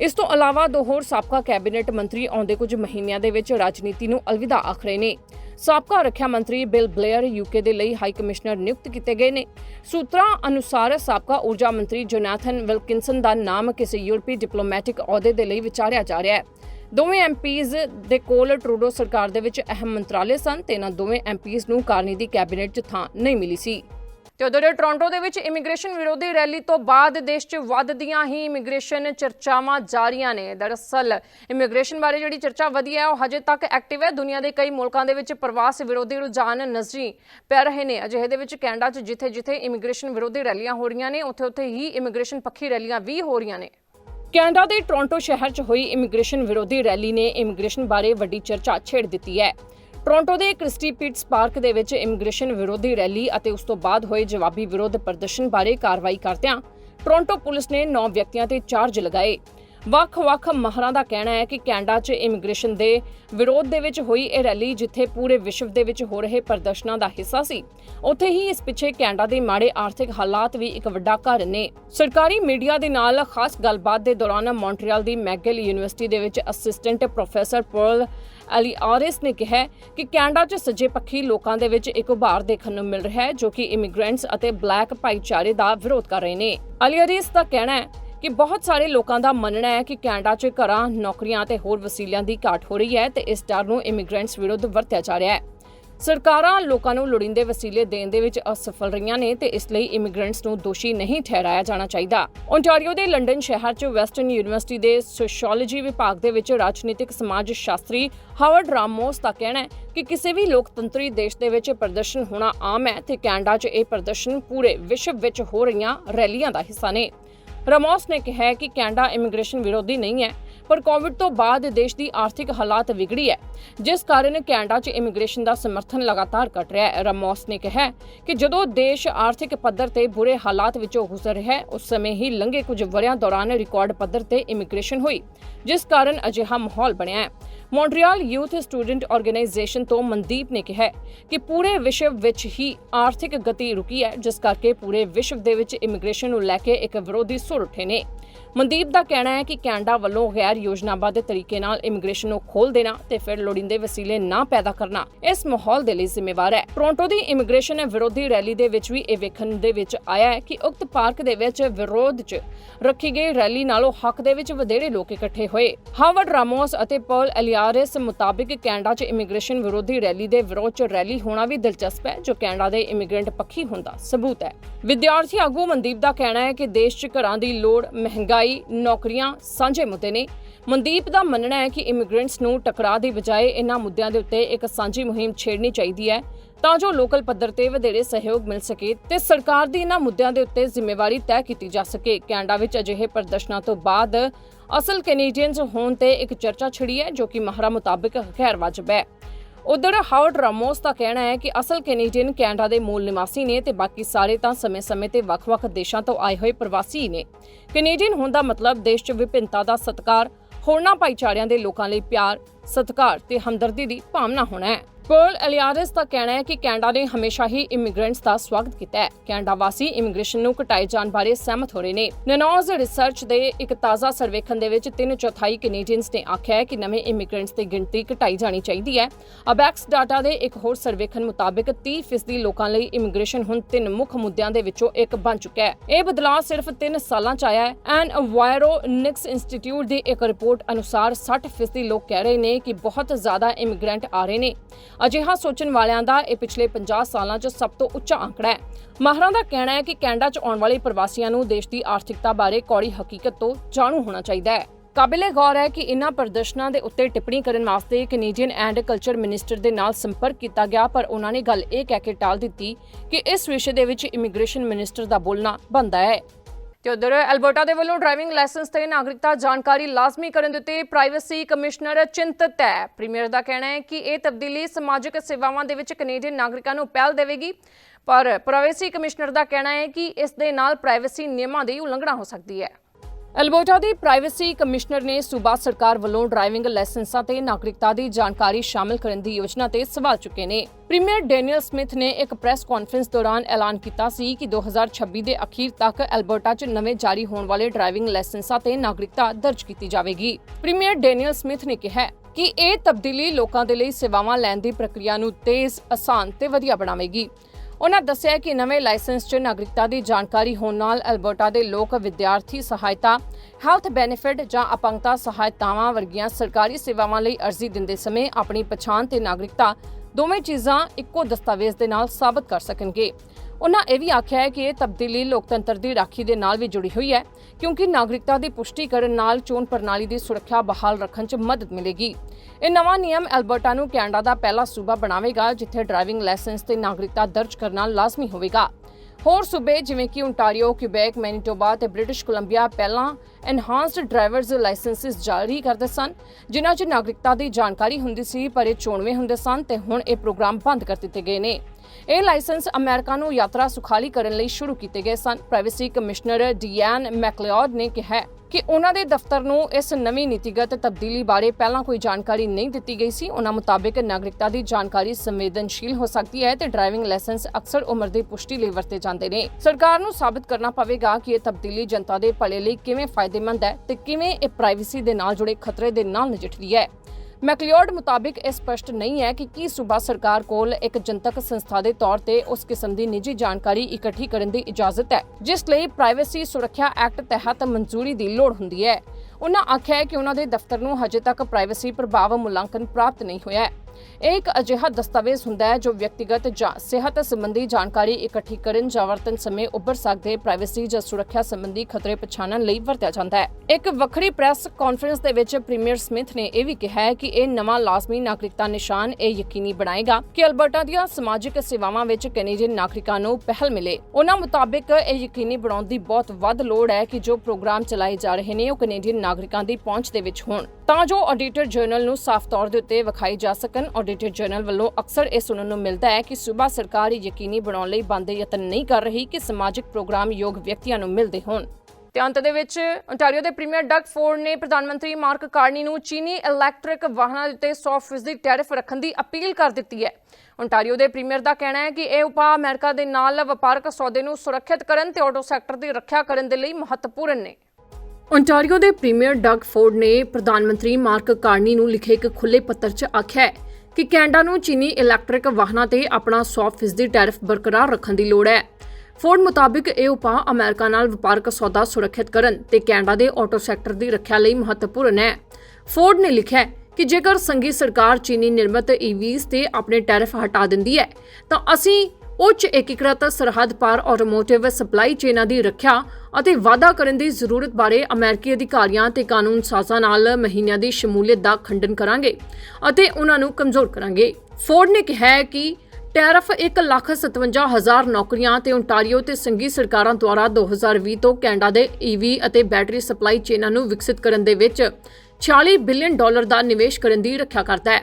ਇਸ ਤੋਂ ਇਲਾਵਾ ਦੋ ਹੋਰ ਸਾਬਕਾ ਕੈਬਨਿਟ ਮੰਤਰੀ ਆਉਂਦੇ ਕੁਝ ਮਹੀਨਿਆਂ ਦੇ ਵਿੱਚ ਰਾਜਨੀਤੀ ਨੂੰ ਅਲਵਿਦਾ ਆਖ ਰਹੇ ਨੇ। ਸਾਬਕਾ ਰੱਖਿਆ ਮੰਤਰੀ ਬਿਲ ਬਲੇਅਰ ਯੂਕੇ ਦੇ ਲਈ ਹਾਈ ਕਮਿਸ਼ਨਰ ਨਿਯੁਕਤ ਕੀਤੇ ਗਏ ਨੇ। ਸੂਤਰਾਂ ਅਨੁਸਾਰ ਸਾਬਕਾ ਊਰਜਾ ਮੰਤਰੀ ਜੋਨਾਥਨ ਵਿਲਕਿਨਸਨ ਦਾ ਨਾਮ ਕਿਸੇ ਯੂਰਪੀ ਡਿਪਲੋਮੈਟਿਕ ਅਹੁਦੇ ਦੇ ਲਈ ਵਿਚਾਰਿਆ ਜਾ ਰਿਹਾ ਹੈ। ਦੋਵੇਂ ਐਮਪੀਜ਼ ਦੇ ਕੋਲ ਟਰੂਡੋ ਸਰਕਾਰ ਦੇ ਵਿੱਚ ਅਹਿਮ ਮੰਤਰਾਲੇ ਸਨ ਤੇ ਇਹਨਾਂ ਦੋਵੇਂ ਐਮਪੀਜ਼ ਨੂੰ ਕਾਰਨੀ ਦੀ ਕੈਬਨਿਟ 'ਚ ਥਾਂ ਨਹੀਂ ਮਿਲੀ ਸੀ। ਤੇ ਉਧਰ ਟੋਰਾਂਟੋ ਦੇ ਵਿੱਚ ਇਮੀਗ੍ਰੇਸ਼ਨ ਵਿਰੋਧੀ ਰੈਲੀ ਤੋਂ ਬਾਅਦ ਦੇਸ਼ 'ਚ ਵੱਧਦੀਆਂ ਹੀ ਇਮੀਗ੍ਰੇਸ਼ਨ ਚਰਚਾਵਾਂ ਜਾਰੀਆਂ ਨੇ। ਦਰਅਸਲ ਇਮੀਗ੍ਰੇਸ਼ਨ ਬਾਰੇ ਜਿਹੜੀ ਚਰਚਾ ਵਧੀ ਹੈ, ਉਹ ਹਜੇ ਤੱਕ ਐਕਟਿਵ ਹੈ। ਦੁਨੀਆ ਦੇ ਕਈ ਮੁਲਕਾਂ ਦੇ ਵਿੱਚ ਪ੍ਰਵਾਸ ਵਿਰੋਧੀ ਰੁਝਾਨ ਨਜ਼ਰੀ ਪੈ ਰਹੇ ਨੇ। ਅਜਿਹੇ ਦੇ ਵਿੱਚ ਕੈਨੇਡਾ 'ਚ ਜਿੱਥੇ-ਜਿੱਥੇ ਇਮੀਗ੍ਰੇਸ਼ਨ ਵਿਰੋਧੀ ਰੈਲੀਆਂ ਹੋ ਰਹੀਆਂ ਨੇ, ਉੱਥੇ-ਉੱਥੇ ਹੀ ਇਮੀਗ੍ਰੇਸ਼ਨ ਪੱਖੀ ਰੈਲੀਆਂ ਵੀ ਹੋ ਰਹੀਆਂ ਨੇ। ਕੈਨੇਡਾ ਦੇ ਟੋਰਾਂਟੋ ਸ਼ਹਿਰ 'ਚ ਹੋਈ ਇਮੀਗ੍ਰੇਸ਼ਨ ਵਿਰੋਧੀ ਰੈਲੀ ਨੇ ਇਮੀਗ੍ਰੇਸ਼ਨ ਬਾਰੇ ਵੱਡੀ ਚਰਚਾ ਛੇੜ ਦਿੱਤੀ ਹੈ। ਟੋਰਾਂਟੋ ਦੇ ਕ੍ਰਿਸਟੀ ਪੀਟਸ ਪਾਰਕ ਦੇ ਵਿੱਚ ਇਮੀਗ੍ਰੇਸ਼ਨ ਵਿਰੋਧੀ ਰੈਲੀ ਅਤੇ ਉਸ ਤੋਂ ਬਾਅਦ ਹੋਏ ਜਵਾਬੀ ਵਿਰੋਧ ਪ੍ਰਦਰਸ਼ਨ ਬਾਰੇ ਕਾਰਵਾਈ ਕਰਦਿਆਂ ਟੋਰਾਂਟੋ ਪੁਲਿਸ ਨੇ 9 ਵਿਅਕਤੀਆਂ ਤੇ ਚਾਰਜ ਲਗਾਏ। ਵੱਖ-ਵੱਖ ਮਾਹਰਾਂ ਦਾ ਕਹਿਣਾ ਹੈ ਕਿ ਕੈਨੇਡਾ 'ਚ ਇਮੀਗ੍ਰੇਸ਼ਨ ਦੇ ਵਿਰੋਧ ਦੇ ਵਿੱਚ ਹੋਈ ਇਹ ਰੈਲੀ ਜਿੱਥੇ ਪੂਰੇ ਵਿਸ਼ਵ ਦੇ ਵਿੱਚ ਹੋ ਰਹੇ ਪ੍ਰਦਰਸ਼ਨਾਂ ਦਾ ਹਿੱਸਾ ਸੀ, ਉੱਥੇ ਹੀ ਇਸ ਪਿੱਛੇ ਕੈਨੇਡਾ ਦੇ ਮਾੜੇ ਆਰਥਿਕ ਹਾਲਾਤ ਵੀ ਇੱਕ ਵੱਡਾ ਕਾਰਨ ਨੇ। ਸਰਕਾਰੀ ਮੀਡੀਆ ਦੇ ਨਾਲ ਖਾਸ ਗੱਲਬਾਤ ਦੇ ਦੌਰਾਨ ਮੌਂਟਰੀਅਲ ਦੀ ਮੈਗਲ ਯੂਨੀਵਰਸਿਟੀ ਦੇ ਵਿੱਚ ਅਸਿਸਟੈਂਟ ਪ੍ਰੋਫੈਸਰ ਪਰਲ ਐਲੀਆਰਿਸ ਨੇ ਕਿਹਾ ਕਿ ਕੈਨੇਡਾ 'ਚ ਸੱਜੇ ਪੱਖੀ ਲੋਕਾਂ ਦੇ ਵਿੱਚ ਇੱਕ ਉਭਾਰ ਦੇਖਣ ਨੂੰ ਮਿਲ ਰਿਹਾ ਹੈ, ਜੋ ਕਿ ਇਮੀਗ੍ਰੈਂਟਸ ਅਤੇ ਬਲੈਕ ਭਾਈਚਾਰੇ ਦਾ ਵਿਰੋਧ ਕਰ ਰਹੇ ਨੇ। ਐਲੀਆਰਿਸ ਦਾ ਕਹਿਣਾ ਹੈ ਕਿ ਬਹੁਤ ਸਾਰੇ ਲੋਕਾਂ ਦਾ ਮੰਨਣਾ ਹੈ ਕਿ ਕੈਨੇਡਾ 'ਚ ਘਰਾਂ, ਨੌਕਰੀਆਂ ਅਤੇ ਹੋਰ ਵਸੀਲਿਆਂ ਦੀ ਘਾਟ ਹੋ ਰਹੀ ਹੈ ਤੇ ਇਸ ਡਰ ਨੂੰ ਇਮੀਗ੍ਰੈਂਟਸ ਵਿਰੁੱਧ ਵਰਤਿਆ ਜਾ ਰਿਹਾ ਹੈ। ਸਰਕਾਰਾਂ ਲੋਕਾਂ ਨੂੰ ਲੋੜੀਂਦੇ ਵਸੀਲੇ ਦੇਣ ਦੇ ਵਿੱਚ ਅਸਫਲ ਰਹੀਆਂ ਨੇ ਤੇ ਇਸ ਲਈ ਇਮੀਗ੍ਰੈਂਟਸ ਨੂੰ ਦੋਸ਼ੀ ਨਹੀਂ ਠਹਿਰਾਇਆ ਜਾਣਾ ਚਾਹੀਦਾ। ਓਨਟਾਰੀਓ ਦੇ ਲੰਡਨ ਸ਼ਹਿਰ 'ਚ ਵੈਸਟਰਨ ਯੂਨੀਵਰਸਿਟੀ ਦੇ ਸੋਸ਼ੀਓਲੋਜੀ ਵਿਭਾਗ ਦੇ ਵਿੱਚ ਰਾਜਨੀਤਿਕ ਸਮਾਜ ਸ਼ਾਸਤਰੀ ਹਾਵਰਡ ਰਾਮੋਸ ਦਾ ਕਹਿਣਾ ਹੈ ਕਿ ਕਿਸੇ ਵੀ ਲੋਕਤੰਤਰੀ ਦੇਸ਼ ਦੇ ਵਿੱਚ ਪ੍ਰਦਰਸ਼ਨ ਹੋਣਾ ਆਮ ਹੈ ਤੇ ਕੈਨੇਡਾ 'ਚ ਇਹ ਪ੍ਰਦਰਸ਼ਨ ਪੂਰੇ ਵਿਸ਼ਵ ਵਿੱਚ ਹੋ ਰਹੀਆਂ ਰੈਲੀਆਂ ਦਾ ਹਿੱਸਾ ਨੇ। ਰਾਮੋਸ ਨੇ ਕਿਹਾ ਕਿ ਕੈਨੇਡਾ ਇਮੀਗ੍ਰੇਸ਼ਨ ਵਿਰੋਧੀ ਨਹੀਂ ਹੈ। ਪਰ ਕੋਵਿਡ ਤੋਂ ਬਾਅਦ ਦੇਸ਼ ਦੀ ਆਰਥਿਕ ਹਾਲਾਤ ਵਿਗੜੀ ਹੈ, ਜਿਸ ਕਾਰਨ ਕੈਨੇਡਾ 'ਚ ਇਮੀਗ੍ਰੇਸ਼ਨ ਦਾ ਸਮਰਥਨ ਲਗਾਤਾਰ ਘਟ ਰਿਹਾ ਹੈ। ਰਮੋਸ ਨੇ ਕਿਹਾ ਕਿ ਜਦੋਂ ਦੇਸ਼ ਆਰਥਿਕ ਪੱਧਰ ਤੇ ਬੁਰੇ ਹਾਲਾਤ ਵਿੱਚੋਂ ਗੁਜ਼ਰ ਰਿਹਾ ਹੈ, ਉਸ ਸਮੇਂ ਹੀ ਲੰਘੇ ਕੁਝ ਵਰਿਆਂ ਦੌਰਾਨ ਰਿਕਾਰਡ ਪੱਧਰ ਤੇ ਇਮੀਗ੍ਰੇਸ਼ਨ ਹੋਈ, ਜਿਸ ਕਾਰਨ ਅਜਿਹਾ ਮਾਹੌਲ ਬਣਿਆ ਹੈ। ਮੌਂਟਰੀਅਲ ਯੂਥ ਸਟੂਡੈਂਟ ਆਰਗੇਨਾਈਜੇਸ਼ਨ ਤੋਂ ਮਨਦੀਪ ਨੇ ਕਿਹਾ ਕਿ ਪੂਰੇ ਵਿਸ਼ਵ ਵਿੱਚ ਹੀ ਆਰਥਿਕ ਗਤੀ ਰੁਕੀ ਹੈ, ਜਿਸ ਕਰਕੇ ਪੂਰੇ ਵਿਸ਼ਵ ਦੇ ਵਿੱਚ ਇਮੀਗ੍ਰੇਸ਼ਨ ਨੂੰ ਲੈ ਕੇ ਇੱਕ ਵਿਰੋਧੀ ਸੁਰ ਉੱਠੇ ਨੇ। ਮਨਦੀਪ ਦਾ ਕਹਿਣਾ ਹੈ ਕਿ ਕੈਨੇਡਾ ਵੱਲੋਂ ਗੈਰ ਯੋਜਨਾਬੱਧ ਤਰੀਕੇ ਨਾਲ ਇਮੀਗ੍ਰੇਸ਼ਨ ਨੂੰ ਖੋਲ ਦੇਣਾ ਤੇ ਫਿਰ ਲੋੜੀਂਦੇ ਵਸੀਲੇ ਨਾ ਪੈਦਾ ਕਰਨਾ, ਇਸ ਮਾਹੌਲ ਦੇ ਲਈ ਜ਼ਿੰਮੇਵਾਰ ਹੈ। ਟੋਰਾਂਟੋ ਦੀ ਇਮੀਗ੍ਰੇਸ਼ਨ ਵਿਰੋਧੀ ਰੈਲੀ ਦੇ ਵਿੱਚ ਵੀ ਇਹ ਵੇਖਣ ਦੇ ਵਿੱਚ ਆਇਆ ਹੈ ਕਿ ਉਕਤ ਪਾਰਕ ਦੇ ਵਿੱਚ ਵਿਰੋਧ 'ਚ ਰੱਖੀ ਗਈ ਰੈਲੀ ਨਾਲੋਂ ਹੱਕ ਦੇ ਵਿੱਚ ਵਧੇਰੇ ਲੋਕ ਇਕੱਠੇ ਹੋਏ। ਹਾਵਰਡ ਰਾਮੋਸ ਅਤੇ ਪੌਲ ਐਲੀਆਰਿਸ ਮੁਤਾਬਿਕ ਕੈਨੇਡਾ 'ਚ ਇਮੀਗ੍ਰੇਸ਼ਨ ਵਿਰੋਧੀ ਰੈਲੀ ਦੇ ਵਿਰੋਧ 'ਚ ਰੈਲੀ ਹੋਣਾ ਵੀ ਦਿਲਚਸਪ ਹੈ, ਜੋ ਕੈਨੇਡਾ ਦੇ ਇਮੀਗ੍ਰੈਂਟ ਪੱਖੀ ਹੁੰਦਾ ਸਬੂਤ ਹੈ। ਵਿਦਿਆਰਥੀ ਆਗੂ ਮਨਦੀਪ ਦਾ ਕਹਿਣਾ ਹੈ ਕਿ ਦੇਸ਼ 'ਚ ਘਰਾਂ ਦੀ ਲੋੜ, ਮਹਿੰਗਾਈ, ਨੌਕਰੀਆਂ ਸਾਂਝੇ ਮੁੱਦੇ ਨੇ। ਮਨਦੀਪ ਦਾ ਮੰਨਣਾ ਹੈ ਕਿ ਇਮੀਗ੍ਰੈਂਟਸ ਨੂੰ ਟਕਰਾਅ ਦੀ ਬਜਾਏ ਇਹਨਾਂ ਮੁੱਦਿਆਂ ਦੇ ਉੱਤੇ ਇੱਕ ਸਾਂਝੀ ਮੁਹਿੰਮ ਛੇੜਨੀ ਚਾਹੀਦੀ ਹੈ ਤਾਂ ਜੋ ਲੋਕਲ ਪੱਧਰ ਤੇ ਵਧੇਰੇ ਸਹਿਯੋਗ ਮਿਲ ਸਕੇ ਤੇ ਸਰਕਾਰ ਦੀ ਇਹਨਾਂ ਮੁੱਦਿਆਂ ਦੇ ਉੱਤੇ ਜ਼ਿੰਮੇਵਾਰੀ ਤੈਅ ਕੀਤੀ ਜਾ ਸਕੇ। ਕੈਨੇਡਾ ਵਿੱਚ ਅਜਿਹੇ ਪ੍ਰਦਰਸ਼ਨਾਂ ਤੋਂ ਬਾਅਦ ਅਸਲ ਕੈਨੇਡੀਅਨਸ ਹੋਣ ਤੇ ਇੱਕ ਚਰਚਾ ਛਿੜੀ ਹੈ, ਜੋ ਕਿ ਮਹਾਰਾ ਮੁਤਾਬਕ ਖੈਰ ਵਾਜਬ ਹੈ। ਉਧਰ ਹਾਵਰਡ ਰਾਮੋਸ ਦਾ ਕਹਿਣਾ ਹੈ ਕਿ ਅਸਲ ਕੈਨੇਡੀਅਨ ਕੈਨੇਡਾ ਦੇ ਮੂਲ ਨਿਵਾਸੀ ਨੇ ਤੇ ਬਾਕੀ ਸਾਰੇ ਤਾਂ ਸਮੇਂ-ਸਮੇਂ ਤੇ ਵੱਖ-ਵੱਖ ਦੇਸ਼ਾਂ ਤੋਂ ਆਏ ਹੋਏ ਪ੍ਰਵਾਸੀ ਹੀ ਨੇ। ਕੈਨੇਡੀਅਨ ਹੋਣ ਦਾ ਮਤਲਬ ਦੇਸ਼ 'ਚ ਵਿਭਿੰਨਤਾ ਦਾ ਸਤਿਕਾਰ ਹੋਰਨਾਂ ਭਾਈਚਾਰਿਆਂ ਦੇ ਲੋਕਾਂ ਲਈ ਪਿਆਰ ਸਤਿਕਾਰ ਤੇ ਹਮਦਰਦੀ ਦੀ ਭਾਵਨਾ ਹੋਣਾ ਹੈ। ਪਰਲ ਅਲੀਆਰਿਸ ਦਾ ਕਹਿਣਾ ਹੈ ਕਿ ਕੈਨੇਡਾ ਨੇ ਹਮੇਸ਼ਾ ਹੀ ਇਮੀਗ੍ਰੈਂਟਸ ਦਾ ਸਵਾਗਤ ਕੀਤਾ ਹੈ। ਕੈਨੇਡਾ ਵਾਸੀ ਇਮੀਗ੍ਰੇਸ਼ਨ ਨੂੰ ਘਟਾਏ ਜਾਣ ਬਾਰੇ ਸਹਿਮਤ ਹੋ ਰਹੇ ਨੇ। ਨਨੋਜ਼ ਰਿਸਰਚ ਦੇ ਇੱਕ ਤਾਜ਼ਾ ਸਰਵੇਖਣ ਦੇ ਵਿੱਚ 3 ਚੌਥਾਈ ਕੈਨੇਡੀਅਨਸ ਨੇ ਆਖਿਆ ਹੈ ਕਿ ਨਵੇਂ ਇਮੀਗ੍ਰੈਂਟਸ ਦੀ ਗਿਣਤੀ ਘਟਾਈ ਜਾਣੀ ਚਾਹੀਦੀ ਹੈ। ਅਬੈਕਸ ਡਾਟਾ ਦੇ ਇੱਕ ਹੋਰ ਸਰਵੇਖਣ ਮੁਤਾਬਕ 30% ਲੋਕਾਂ ਲਈ ਇਮੀਗ੍ਰੇਸ਼ਨ ਹੁਣ ਤਿੰਨ ਮੁੱਖ ਮੁੱਦਿਆਂ ਦੇ ਵਿੱਚੋਂ ਇੱਕ ਬਣ ਚੁੱਕਾ ਹੈ। ਇਹ ਬਦਲਾਅ ਸਿਰਫ 3 ਸਾਲਾਂ ਚ ਆਇਆ ਹੈ। ਐਨ ਵਾਇਰੋ ਨਿਕਸ ਇੰਸਟੀਚਿਊਟ ਦੀ ਇੱਕ ਰਿਪੋਰਟ ਅਨੁਸਾਰ 60% ਲੋਕ ਕਹਿ ਰਹੇ ਨੇ ਕਿ ਬਹੁਤ ਜ਼ਿਆਦਾ ਇਮੀਗ੍ਰੈਂਟ ਆ ਰਹੇ ਨੇ। ਅਜਿਹਾ ਸੋਚਣ ਵਾਲਿਆਂ ਦਾ ਇਹ ਪਿਛਲੇ 50 ਸਾਲਾਂ 'ਚ ਸਭ ਤੋਂ ਉੱਚਾ ਅੰਕੜਾ ਹੈ। ਮਾਹਰਾਂ ਦਾ ਕਹਿਣਾ ਹੈ ਕਿ ਕੈਨੇਡਾ 'ਚ ਆਉਣ ਵਾਲੇ ਪ੍ਰਵਾਸੀਆਂ ਨੂੰ ਦੇਸ਼ ਦੀ ਆਰਥਿਕਤਾ ਬਾਰੇ ਕੌੜੀ ਹਕੀਕਤ ਤੋਂ ਜਾਣੂ ਹੋਣਾ ਚਾਹੀਦਾ ਹੈ। ਕਾਬਿਲੇ ਗੌਰ ਹੈ ਕਿ ਇਨ੍ਹਾਂ ਪ੍ਰਦਰਸ਼ਨਾਂ ਦੇ ਉੱਤੇ ਟਿੱਪਣੀ ਕਰਨ ਵਾਸਤੇ ਕੈਨੇਡੀਅਨ ਐਂਡ ਕਲਚਰ ਮਿਨਿਸਟਰ ਦੇ ਨਾਲ ਸੰਪਰਕ ਕੀਤਾ ਗਿਆ, ਪਰ ਉਹਨਾਂ ਨੇ ਗੱਲ ਇਹ ਕਹਿ ਕੇ ਟਾਲ ਦਿੱਤੀ ਕਿ ਇਸ ਵਿਸ਼ੇ ਦੇ ਵਿੱਚ ਇਮੀਗ੍ਰੇਸ਼ਨ ਮਿਨਿਸਟਰ ਦਾ ਬੋਲਣਾ ਬਣਦਾ ਹੈ। ਤੇ ਉਧਰ ਐਲਬਰਟਾ ਦੇ ਵੱਲੋਂ ਡਰਾਈਵਿੰਗ ਲਾਇਸੈਂਸ ਤੇ ਨਾਗਰਿਕਤਾ ਜਾਣਕਾਰੀ ਲਾਜ਼ਮੀ ਕਰਨ ਦੇ ਉੱਤੇ ਪ੍ਰਾਈਵੇਸੀ ਕਮਿਸ਼ਨਰ ਚਿੰਤਤ ਹੈ। ਪ੍ਰੀਮੀਅਰ ਦਾ ਕਹਿਣਾ ਹੈ ਕਿ ਇਹ ਤਬਦੀਲੀ ਸਮਾਜਿਕ ਸੇਵਾਵਾਂ ਦੇ ਵਿੱਚ ਕੈਨੇਡੀਅਨ ਨਾਗਰਿਕਾਂ ਨੂੰ ਪਹਿਲ ਦੇਵੇਗੀ। ਪਰ ਪ੍ਰਾਈਵੇਸੀ ਕਮਿਸ਼ਨਰ ਦਾ ਕਹਿਣਾ ਹੈ ਕਿ ਇਸ ਦੇ ਨਾਲ ਪ੍ਰਾਈਵੇਸੀ ਨਿਯਮਾਂ ਦੀ ਉਲੰਘਣਾ ਹੋ ਸਕਦੀ ਹੈ। ਅਲਬਰਟਾ ਦੀ ਪ੍ਰਾਈਵੇਸੀ ਕਮਿਸ਼ਨਰ ਨੇ ਸੂਬਾ ਸਰਕਾਰ ਵੱਲੋਂ ਡਰਾਈਵਿੰਗ ਲਾਇਸੈਂਸਾਂ ਤੇ ਨਾਗਰਿਕਤਾ ਦੀ ਜਾਣਕਾਰੀ ਸ਼ਾਮਲ ਕਰਨ ਦੀ ਯੋਜਨਾ ਤੇ ਸਵਾਲ ਚੁੱਕੇ ਨੇ ਪ੍ਰੀਮੀਅਰ ਡੈਨੀਅਲ ਸਮਿਥ ਨੇ ਇੱਕ ਪ੍ਰੈਸ ਕਾਨਫਰੰਸ ਦੌਰਾਨ ਐਲਾਨ ਕੀਤਾ ਸੀ ਕਿ 2026 ਦੇ ਅਖੀਰ ਤੱਕ ਅਲਬਰਟਾ 'ਚ ਨਵੇਂ ਜਾਰੀ ਹੋਣ ਵਾਲੇ ਡਰਾਈਵਿੰਗ ਲਾਇਸੈਂਸਾਂ ਤੇ ਨਾਗਰਿਕਤਾ ਦਰਜ ਕੀਤੀ ਜਾਵੇਗੀ ਪ੍ਰੀਮੀਅਰ ਡੈਨੀਅਲ ਸਮਿਥ ਨੇ ਕਿਹਾ ਕਿ ਇਹ ਤਬਦੀਲੀ ਲੋਕਾਂ ਦੇ ਲਈ ਸੇਵਾਵਾਂ ਲੈਣ ਦੀ ਪ੍ਰਕਿਰਿਆ ਨੂੰ ਤੇਜ਼, ਆਸਾਨ ਤੇ ਵਧੀਆ ਬਣਾਵੇਗੀ। ਉਹਨਾਂ ਦੱਸਿਆ ਕਿ ਨਵੇਂ ਲਾਇਸੈਂਸ 'ਚ ਨਾਗਰਿਕਤਾ ਦੀ ਜਾਣਕਾਰੀ ਹੋਣ ਨਾਲ ਅਲਬਰਟਾ ਦੇ ਲੋਕ ਵਿਦਿਆਰਥੀ ਸਹਾਇਤਾ, ਹੈਲਥ ਬੈਨੀਫਿਟ ਜਾਂ ਅਪੰਗਤਾ ਸਹਾਇਤਾਵਾਂ ਵਰਗੀਆਂ ਸਰਕਾਰੀ ਸੇਵਾਵਾਂ ਲਈ ਅਰਜ਼ੀ ਦਿੰਦੇ ਸਮੇਂ ਆਪਣੀ ਪਛਾਣ ਤੇ ਨਾਗਰਿਕਤਾ ਦੋਵੇਂ ਚੀਜ਼ਾਂ ਇੱਕੋ ਦਸਤਾਵੇਜ਼ ਦੇ ਨਾਲ ਸਾਬਤ ਕਰ ਸਕਣਗੇ। ਉਹਨਾਂ ਇਹ ਵੀ ਆਖਿਆ ਹੈ ਕਿ ਇਹ ਤਬਦੀਲੀ ਲੋਕਤੰਤਰ ਦੀ ਰਾਖੀ ਦੇ ਨਾਲ ਵੀ ਜੁੜੀ ਹੋਈ ਹੈ, ਕਿਉਂਕਿ ਨਾਗਰਿਕਤਾ ਦੀ ਪੁਸ਼ਟੀ ਕਰਨ ਨਾਲ ਚੋਣ ਪ੍ਰਣਾਲੀ ਦੀ ਸੁਰੱਖਿਆ ਬਹਾਲ ਰੱਖਣ 'ਚ ਮਦਦ ਮਿਲੇਗੀ। ਇਹ ਨਵਾਂ ਨਿਯਮ ਐਲਬਰਟਾ ਨੂੰ ਕੈਨੇਡਾ ਦਾ ਪਹਿਲਾ ਸੂਬਾ ਬਣਾਵੇਗਾ, ਜਿੱਥੇ ਡਰਾਈਵਿੰਗ ਲਾਇਸੈਂਸ ਤੇ ਨਾਗਰਿਕਤਾ ਦਰਜ ਕਰਨਾ ਲਾਜ਼ਮੀ ਹੋਵੇਗਾ। ਹੋਰ ਸੂਬੇ ਜਿਵੇਂ ਕਿ ਓਨਟਾਰੀਓ ਕਿਊਬੈਕ, ਮੈਨੀਟੋਬਾ ਤੇ ਬ੍ਰਿਟਿਸ਼ ਕੋਲੰਬੀਆ ਪਹਿਲਾਂ ਐਨਹਾਂਸਡ ਡਰਾਈਵਰਸ ਲਾਇਸੈਂਸਸ ਜਾਰੀ ਕਰਦੇ ਸਨ, ਜਿਨ੍ਹਾਂ 'ਚ ਨਾਗਰਿਕਤਾ ਦੀ ਜਾਣਕਾਰੀ ਹੁੰਦੀ ਸੀ, ਪਰ ਇਹ ਚੋਣਵੇਂ ਹੁੰਦੇ ਸਨ ਤੇ ਹੁਣ ਇਹ ਪ੍ਰੋਗਰਾਮ ਬੰਦ ਕਰ ਦਿੱਤੇ ਗਏ ਨੇ। ਇਹ ਲਾਇਸੈਂਸ ਅਮਰੀਕਾ ਨੂੰ ਯਾਤਰਾ ਸੁਖਾਲੀ ਕਰਨ ਲਈ ਸ਼ੁਰੂ ਕੀਤੇ ਗਏ ਸਨ। ਪ੍ਰਾਈਵੇਸੀ ਕਮਿਸ਼ਨਰ ਡੀਐਨ ਮੈਕਲਿਓਡ ਨੇ ਕਿਹਾ ਕਿ ਉਹਨਾਂ ਦੇ ਦਫ਼ਤਰ ਨੂੰ ਇਸ ਨਵੀਂ ਨੀਤੀਗਤ ਤਬਦੀਲੀ ਬਾਰੇ ਪਹਿਲਾਂ ਕੋਈ ਜਾਣਕਾਰੀ ਨਹੀਂ ਦਿੱਤੀ ਗਈ ਸੀ। ਉਹਨਾਂ ਮੁਤਾਬਕ ਨਾਗਰਿਕਤਾ ਦੀ ਜਾਣਕਾਰੀ ਸੰਵੇਦਨਸ਼ੀਲ ਹੋ ਸਕਦੀ ਹੈ ਤੇ ਡਰਾਈਵਿੰਗ ਲਾਇਸੈਂਸ ਅਕਸਰ ਉਮਰ ਦੀ ਪੁਸ਼ਟੀ ਲਈ ਵਰਤੇ ਜਾਂਦੇ ਨੇ। ਸਰਕਾਰ ਨੂੰ ਸਾਬਤ ਕਰਨਾ ਪਵੇਗਾ ਕਿ ਇਹ ਤਬਦੀਲੀ ਜਨਤਾ ਦੇ ਭਲੇ ਲਈ ਕਿਵੇਂ ਫਾਇਦੇਮੰਦ ਹੈ ਤੇ ਕਿਵੇਂ ਇਹ ਪ੍ਰਾਈਵੇਸੀ ਦੇ ਨਾਲ ਜੁੜੇ ਖਤਰੇ ਦੇ ਨਾਲ ਨਜਿੱਠਦੀ ਹੈ। ਮੈਕਲਿਓਡ ਮੁਤਾਬਿਕ ਇਹ ਸਪਸ਼ਟ ਨਹੀਂ ਹੈ ਕਿ ਕੀ ਸੂਬਾ ਸਰਕਾਰ ਕੋਲ ਇੱਕ ਜਨਤਕ ਸੰਸਥਾ ਦੇ ਤੌਰ ਤੇ ਉਸ ਕਿਸਮ ਦੀ ਨਿੱਜੀ ਜਾਣਕਾਰੀ ਇਕੱਠੀ ਕਰਨ ਦੀ ਇਜਾਜ਼ਤ ਹੈ, ਜਿਸ ਲਈ ਪ੍ਰਾਈਵੇਸੀ ਸੁਰੱਖਿਆ ਐਕਟ ਤਹਿਤ ਮਨਜ਼ੂਰੀ ਦੀ ਲੋੜ ਹੁੰਦੀ ਹੈ। ਉਹਨਾਂ ਆਖਿਆ ਕਿ ਉਹਨਾਂ ਦੇ ਦਫ਼ਤਰ ਨੂੰ ਹਜੇ ਤੱਕ ਪ੍ਰਾਈਵੇਸੀ ਪ੍ਰਭਾਵ ਮੁਲਾਂਕਣ ਪ੍ਰਾਪਤ ਨਹੀਂ ਹੋਇਆ ਹੈ। ਇਹ ਇੱਕ ਅਜਿਹਾ ਦਸਤਾਵੇਜ਼ ਹੁੰਦਾ ਹੈ ਜੋ ਵਿਅਕਤੀਗਤ ਜਾਂ ਸਿਹਤ ਸੰਬੰਧੀ ਜਾਣਕਾਰੀ ਇਕੱਠੀ ਕਰਨ ਜਾਂ ਵਰਤਣ ਸਮੇਂ ਉੱਭਰ ਸਕਦੇ ਪ੍ਰਾਈਵੇਸੀ ਜਾਂ ਸੁਰੱਖਿਆ ਸੰਬੰਧੀ ਖਤਰੇ ਪਛਾਣਨ ਲਈ ਵਰਤਿਆ ਜਾਂਦਾ ਹੈ। ਇੱਕ ਵੱਖਰੀ ਪ੍ਰੈਸ ਕਾਨਫਰੰਸ ਦੇ ਵਿੱਚ ਪ੍ਰੀਮੀਅਰ ਸਮਿਥ ਨੇ ਇਹ ਵੀ ਕਿਹਾ ਹੈ ਕਿ ਇਹ ਨਵਾਂ ਲਾਜ਼ਮੀ ਨਾਗਰਿਕਤਾ ਨਿਸ਼ਾਨ ਇਹ ਯਕੀਨੀ ਬਣਾਏਗਾ ਕਿ ਅਲਬਰਟਾ ਦੀਆਂ ਸਮਾਜਿਕ ਸੇਵਾਵਾਂ ਵਿੱਚ ਕੈਨੇਡੀਅਨ ਨਾਗਰਿਕਾਂ ਨੂੰ ਪਹਿਲ ਮਿਲੇ। ਉਹਨਾਂ ਮੁਤਾਬਿਕ ਇਹ ਯਕੀਨੀ ਬਣਾਉਣ ਦੀ ਬਹੁਤ ਵੱਧ ਲੋੜ ਹੈ ਕਿ ਜੋ ਪ੍ਰੋਗਰਾਮ ਚਲਾਏ ਜਾ ਰਹੇ ਨੇ ਉਹ ਕੈਨੇਡੀਅਨ ਨਾਗਰਿਕਾਂ ਦੀ ਪਹੁੰਚ ਦੇ ਵਿੱਚ ਹੋਣ। ਤਾਂ ਜੋ ਆਡੀਟਰ ਜਨਰਲ ਨੂੰ ਸਾਫ਼ ਤੌਰ ਦੇ ਉੱਤੇ ਵਿਖਾਈ ਜਾ ਸਕਣ ਆਡੀਟਰ ਜਨਰਲ ਵੱਲੋਂ ਅਕਸਰ ਇਹ ਸੁਣਨ ਨੂੰ ਮਿਲਦਾ ਹੈ ਕਿ ਸੂਬਾ ਸਰਕਾਰ ਯਕੀਨੀ ਬਣਾਉਣ ਲਈ ਬੰਦੇ ਯਤਨ ਨਹੀਂ ਕਰ ਰਹੀ ਕਿ ਸਮਾਜਿਕ ਪ੍ਰੋਗਰਾਮ ਯੋਗ ਵਿਅਕਤੀਆਂ ਨੂੰ ਮਿਲਦੇ ਹੋਣ। ਤੇ ਅੰਤ ਦੇ ਵਿੱਚ ontario ਦੇ ਪ੍ਰੀਮੀਅਰ ਡਗ ਫੋਰਡ ਨੇ ਪ੍ਰਧਾਨ ਮੰਤਰੀ ਮਾਰਕ ਕਾਰਨੀ ਨੂੰ ਚੀਨੀ ਇਲੈਕਟ੍ਰਿਕ ਵਾਹਨਾਂ ਉੱਤੇ 100% ਦੀ ਟੈਰਿਫ ਰੱਖਣ ਦੀ ਅਪੀਲ ਕਰ ਦਿੱਤੀ ਹੈ। Ontario ਦੇ ਪ੍ਰੀਮੀਅਰ ਦਾ ਕਹਿਣਾ ਹੈ ਕਿ ਇਹ ਉਪਾਅ ਅਮਰੀਕਾ ਦੇ ਨਾਲ ਵਪਾਰਕ ਸੌਦੇ ਨੂੰ ਸੁਰੱਖਿਅਤ ਕਰਨ ਤੇ ਆਟੋ ਸੈਕਟਰ ਦੀ ਰੱਖਿਆ ਕਰਨ ਦੇ ਲਈ ਮਹੱਤਵਪੂਰਨ ਨੇ। ਓਨਟਾਰੀਓ ਦੇ ਪ੍ਰੀਮੀਅਰ ਡਗ ਫੋਰਡ ਨੇ ਪ੍ਰਧਾਨ ਮੰਤਰੀ ਮਾਰਕ ਕਾਰਨੀ ਨੂੰ ਲਿਖੇ ਇੱਕ ਖੁੱਲੇ ਪੱਤਰ 'ਚ ਆਖਿਆ ਹੈ ਕਿ ਕੈਨੇਡਾ ਨੂੰ ਚੀਨੀ ਇਲੈਕਟ੍ਰਿਕ ਵਾਹਨਾਂ ਤੇ ਆਪਣਾ 100% ਦੀ ਟੈਰਿਫ ਬਰਕਰਾਰ ਰੱਖਣ ਦੀ ਲੋੜ ਹੈ। ਫੋਰਡ ਮੁਤਾਬਿਕ ਇਹ ਉਪਾਅ ਅਮਰੀਕਾ ਨਾਲ ਵਪਾਰਕ ਸੌਦਾ ਸੁਰੱਖਿਅਤ ਕਰਨ ਤੇ ਕੈਨੇਡਾ ਦੇ ਆਟੋ ਸੈਕਟਰ ਦੀ ਰੱਖਿਆ ਲਈ ਮਹੱਤਵਪੂਰਨ ਹੈ। ਫੋਰਡ ਨੇ ਲਿਖਿਆ ਕਿ ਜੇਕਰ ਸੰਘੀ ਸਰਕਾਰ ਚੀਨੀ ਨਿਰਮਿਤ ਈਵੀਜ਼ ਤੇ ਆਪਣੇ ਟੈਰਿਫ ਹਟਾ ਦਿੰਦੀ ਹੈ, ਤਾਂ ਅਸੀਂ ਉੱਚ ਏਕੀਕ੍ਰਿਤ ਸਰਹੱਦ ਪਾਰ ਆਟੋਮੋਟਿਵ ਸਪਲਾਈ ਚੇਨਾਂ ਦੀ ਰੱਖਿਆ ਅਤੇ ਵਾਅਦਾ ਕਰਨ ਦੀ ਜ਼ਰੂਰਤ ਬਾਰੇ ਅਮਰੀਕੀ ਅਧਿਕਾਰੀਆਂ ਤੇ ਕਾਨੂੰਨ ਸਾਜ਼ਾਂ ਨਾਲ ਮਹੀਨਿਆਂ ਦੀ ਸ਼ਮੂਲੀਅਤ ਦਾ ਖੰਡਨ ਕਰਾਂਗੇ ਅਤੇ ਉਹਨਾਂ ਨੂੰ ਕਮਜ਼ੋਰ ਕਰਾਂਗੇ। ਫੋਰਡ ਨੇ ਕਿਹਾ ਹੈ ਕਿ ਟੈਰਿਫ 1,57,000 ਨੌਕਰੀਆਂ ਤੇ ਓਨਟਾਰੀਓ ਤੇ ਸੰਘੀ ਸਰਕਾਰਾਂ ਦੁਆਰਾ 2020 ਤੋਂ ਕੈਨੇਡਾ ਦੇ ਈਵੀ ਅਤੇ ਬੈਟਰੀ ਸਪਲਾਈ ਚੇਨਾਂ ਨੂੰ ਵਿਕਸਿਤ ਕਰਨ ਦੇ ਵਿੱਚ 40 ਬਿਲੀਅਨ ਡਾਲਰ ਦਾ ਨਿਵੇਸ਼ ਕਰਨ ਦੀ ਰੱਖਿਆ ਕਰਦਾ ਹੈ।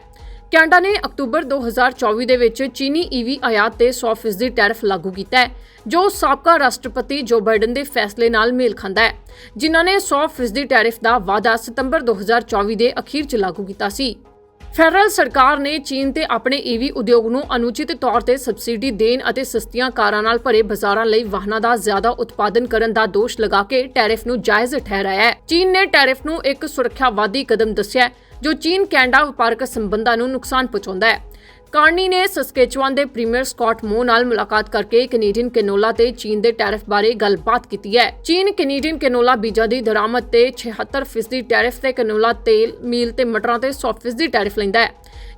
ਕੈਨੇਡਾ ਨੇ ਅਕਤੂਬਰ 2024 ਦੇ ਵਿੱਚ ਚੀਨੀ ਈਵੀ ਆਯਾਤ ਤੇ 100% ਦੀ ਟੈਰਿਫ ਲਾਗੂ ਕੀਤਾ ਹੈ, ਜੋ ਸਾਬਕਾ ਰਾਸ਼ਟਰਪਤੀ ਜੋ ਬਾਈਡਨ ਦੇ ਫੈਸਲੇ ਨਾਲ ਮੇਲ ਖਾਂਦਾ ਹੈ, ਜਿਨ੍ਹਾਂ ਨੇ 100% ਦੀ ਟੈਰਿਫ ਦਾ ਵਾਅਦਾ ਸਤੰਬਰ 2024 ਦੇ ਅਖੀਰ 'ਚ ਲਾਗੂ ਕੀਤਾ ਸੀ। ਫੈਡਰਲ ਸਰਕਾਰ ਨੇ ਚੀਨ ਤੇ ਆਪਣੇ ਈਵੀ ਉਦਯੋਗ ਨੂੰ ਅਨੁਚਿਤ ਤੌਰ ਤੇ ਸਬਸਿਡੀ ਦੇਣ ਅਤੇ ਸਸਤੀਆਂ ਕਾਰਾਂ ਨਾਲ ਭਰੇ ਬਾਜ਼ਾਰਾਂ ਲਈ ਵਾਹਨਾਂ ਦਾ ਜ਼ਿਆਦਾ ਉਤਪਾਦਨ ਕਰਨ ਦਾ ਦੋਸ਼ ਲਗਾ ਕੇ ਟੈਰਿਫ ਨੂੰ ਜਾਇਜ਼ ਠਹਿਰਾਇਆ ਹੈ। ਚੀਨ ਨੇ ਟੈਰਿਫ ਨੂੰ ਇੱਕ ਸੁਰੱਖਿਆਵਾਦੀ ਕਦਮ ਦੱਸਿਆ ਜੋ ਚੀਨ, ਕੈਨੇਡਾ ਵਪਾਰਕ ਸੰਬੰਧਾਂ ਨੂੰ ਨੁਕਸਾਨ ਪਹੁੰਚਾਉਂਦਾ ਹੈ। ਕਾਰਨੀ ਨੇ ਸਸਕੇਚੁਆਨ ਦੇ ਪ੍ਰੀਮੀਅਰ ਸਕਾਟ ਮੋ ਨਾਲ ਮੁਲਾਕਾਤ ਕਰਕੇ ਕੈਨੇਡੀਅਨ ਕੈਨੋਲਾ ਤੇ ਚੀਨ ਦੇ ਟੈਰਿਫ ਬਾਰੇ ਗੱਲਬਾਤ ਕੀਤੀ ਹੈ। ਚੀਨ, ਕੈਨੇਡੀਅਨ ਕੈਨੋਲਾ ਬੀਜਾਂ ਦੀ ਦਰਾਮਦ ਤੇ 76% ਟੈਰਿਫ ਤੇ ਕੈਨੋਲਾ ਤੇਲ, ਮੀਲ ਤੇ ਮਟਰਾਂ ਤੇ 100% ਟੈਰਿਫ ਲੈਂਦਾ ਹੈ।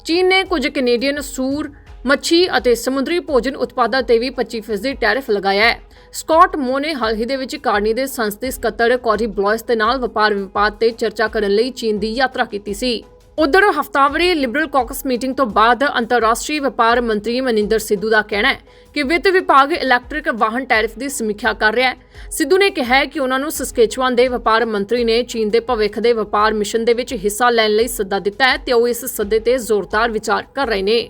ਚੀਨ ਨੇ ਕੁਝ ਕੈਨੇਡੀਅਨ ਸੂਰ ਮੱਛੀ ਅਤੇ ਸਮੁੰਦਰੀ ਭੋਜਨ ਉਤਪਾਦਾਂ ਤੇ ਵੀ 25% ਟੈਰਿਫ ਲਗਾਇਆ ਹੈ। ਸਕਾਟ ਮੋ ਨੇ ਹਾਲ ਹੀ ਦੇ ਵਿੱਚ ਕਾਰਨੀ ਦੇ ਸੰਸਦੀ ਸਕੱਤਰ ਕੋਰੀ ਬਲੋਇਸ ਦੇ ਨਾਲ ਵਪਾਰ ਵਿਵਾਦ ਤੇ ਚਰਚਾ ਕਰਨ ਲਈ ਚੀਨ ਦੀ ਯਾਤਰਾ ਕੀਤੀ ਸੀ। ਉਧਰ ਹਫਤਾਵਾਰੀ ਲਿਬਰਲ ਕਾਕਸ ਮੀਟਿੰਗ ਤੋਂ ਬਾਅਦ ਅੰਤਰਰਾਸ਼ਟਰੀ ਵਪਾਰ ਮੰਤਰੀ ਮਨਿੰਦਰ ਸਿੱਧੂ ਦਾ ਕਹਿਣਾ ਹੈ ਕਿ ਵਿੱਤ ਵਿਭਾਗ ਇਲੈਕਟ੍ਰਿਕ ਵਾਹਨ ਟੈਰਿਫ ਦੀ ਸਮੀਖਿਆ ਕਰ ਰਿਹਾ ਹੈ। ਸਿੱਧੂ ਨੇ ਕਿਹਾ ਹੈ ਕਿ ਉਹਨਾਂ ਨੂੰ ਸਸਕੇਚਵਾਨ ਦੇ ਵਪਾਰ ਮੰਤਰੀ ਨੇ ਚੀਨ ਦੇ ਭਵਿੱਖ ਦੇ ਵਪਾਰ ਮਿਸ਼ਨ ਦੇ ਵਿੱਚ ਹਿੱਸਾ ਲੈਣ ਲਈ ਸੱਦਾ ਦਿੱਤਾ ਹੈ ਤੇ ਉਹ ਇਸ ਸੱਦੇ ਤੇ ਜ਼ੋਰਦਾਰ ਵਿਚਾਰ ਕਰ ਰਹੇ ਨੇ।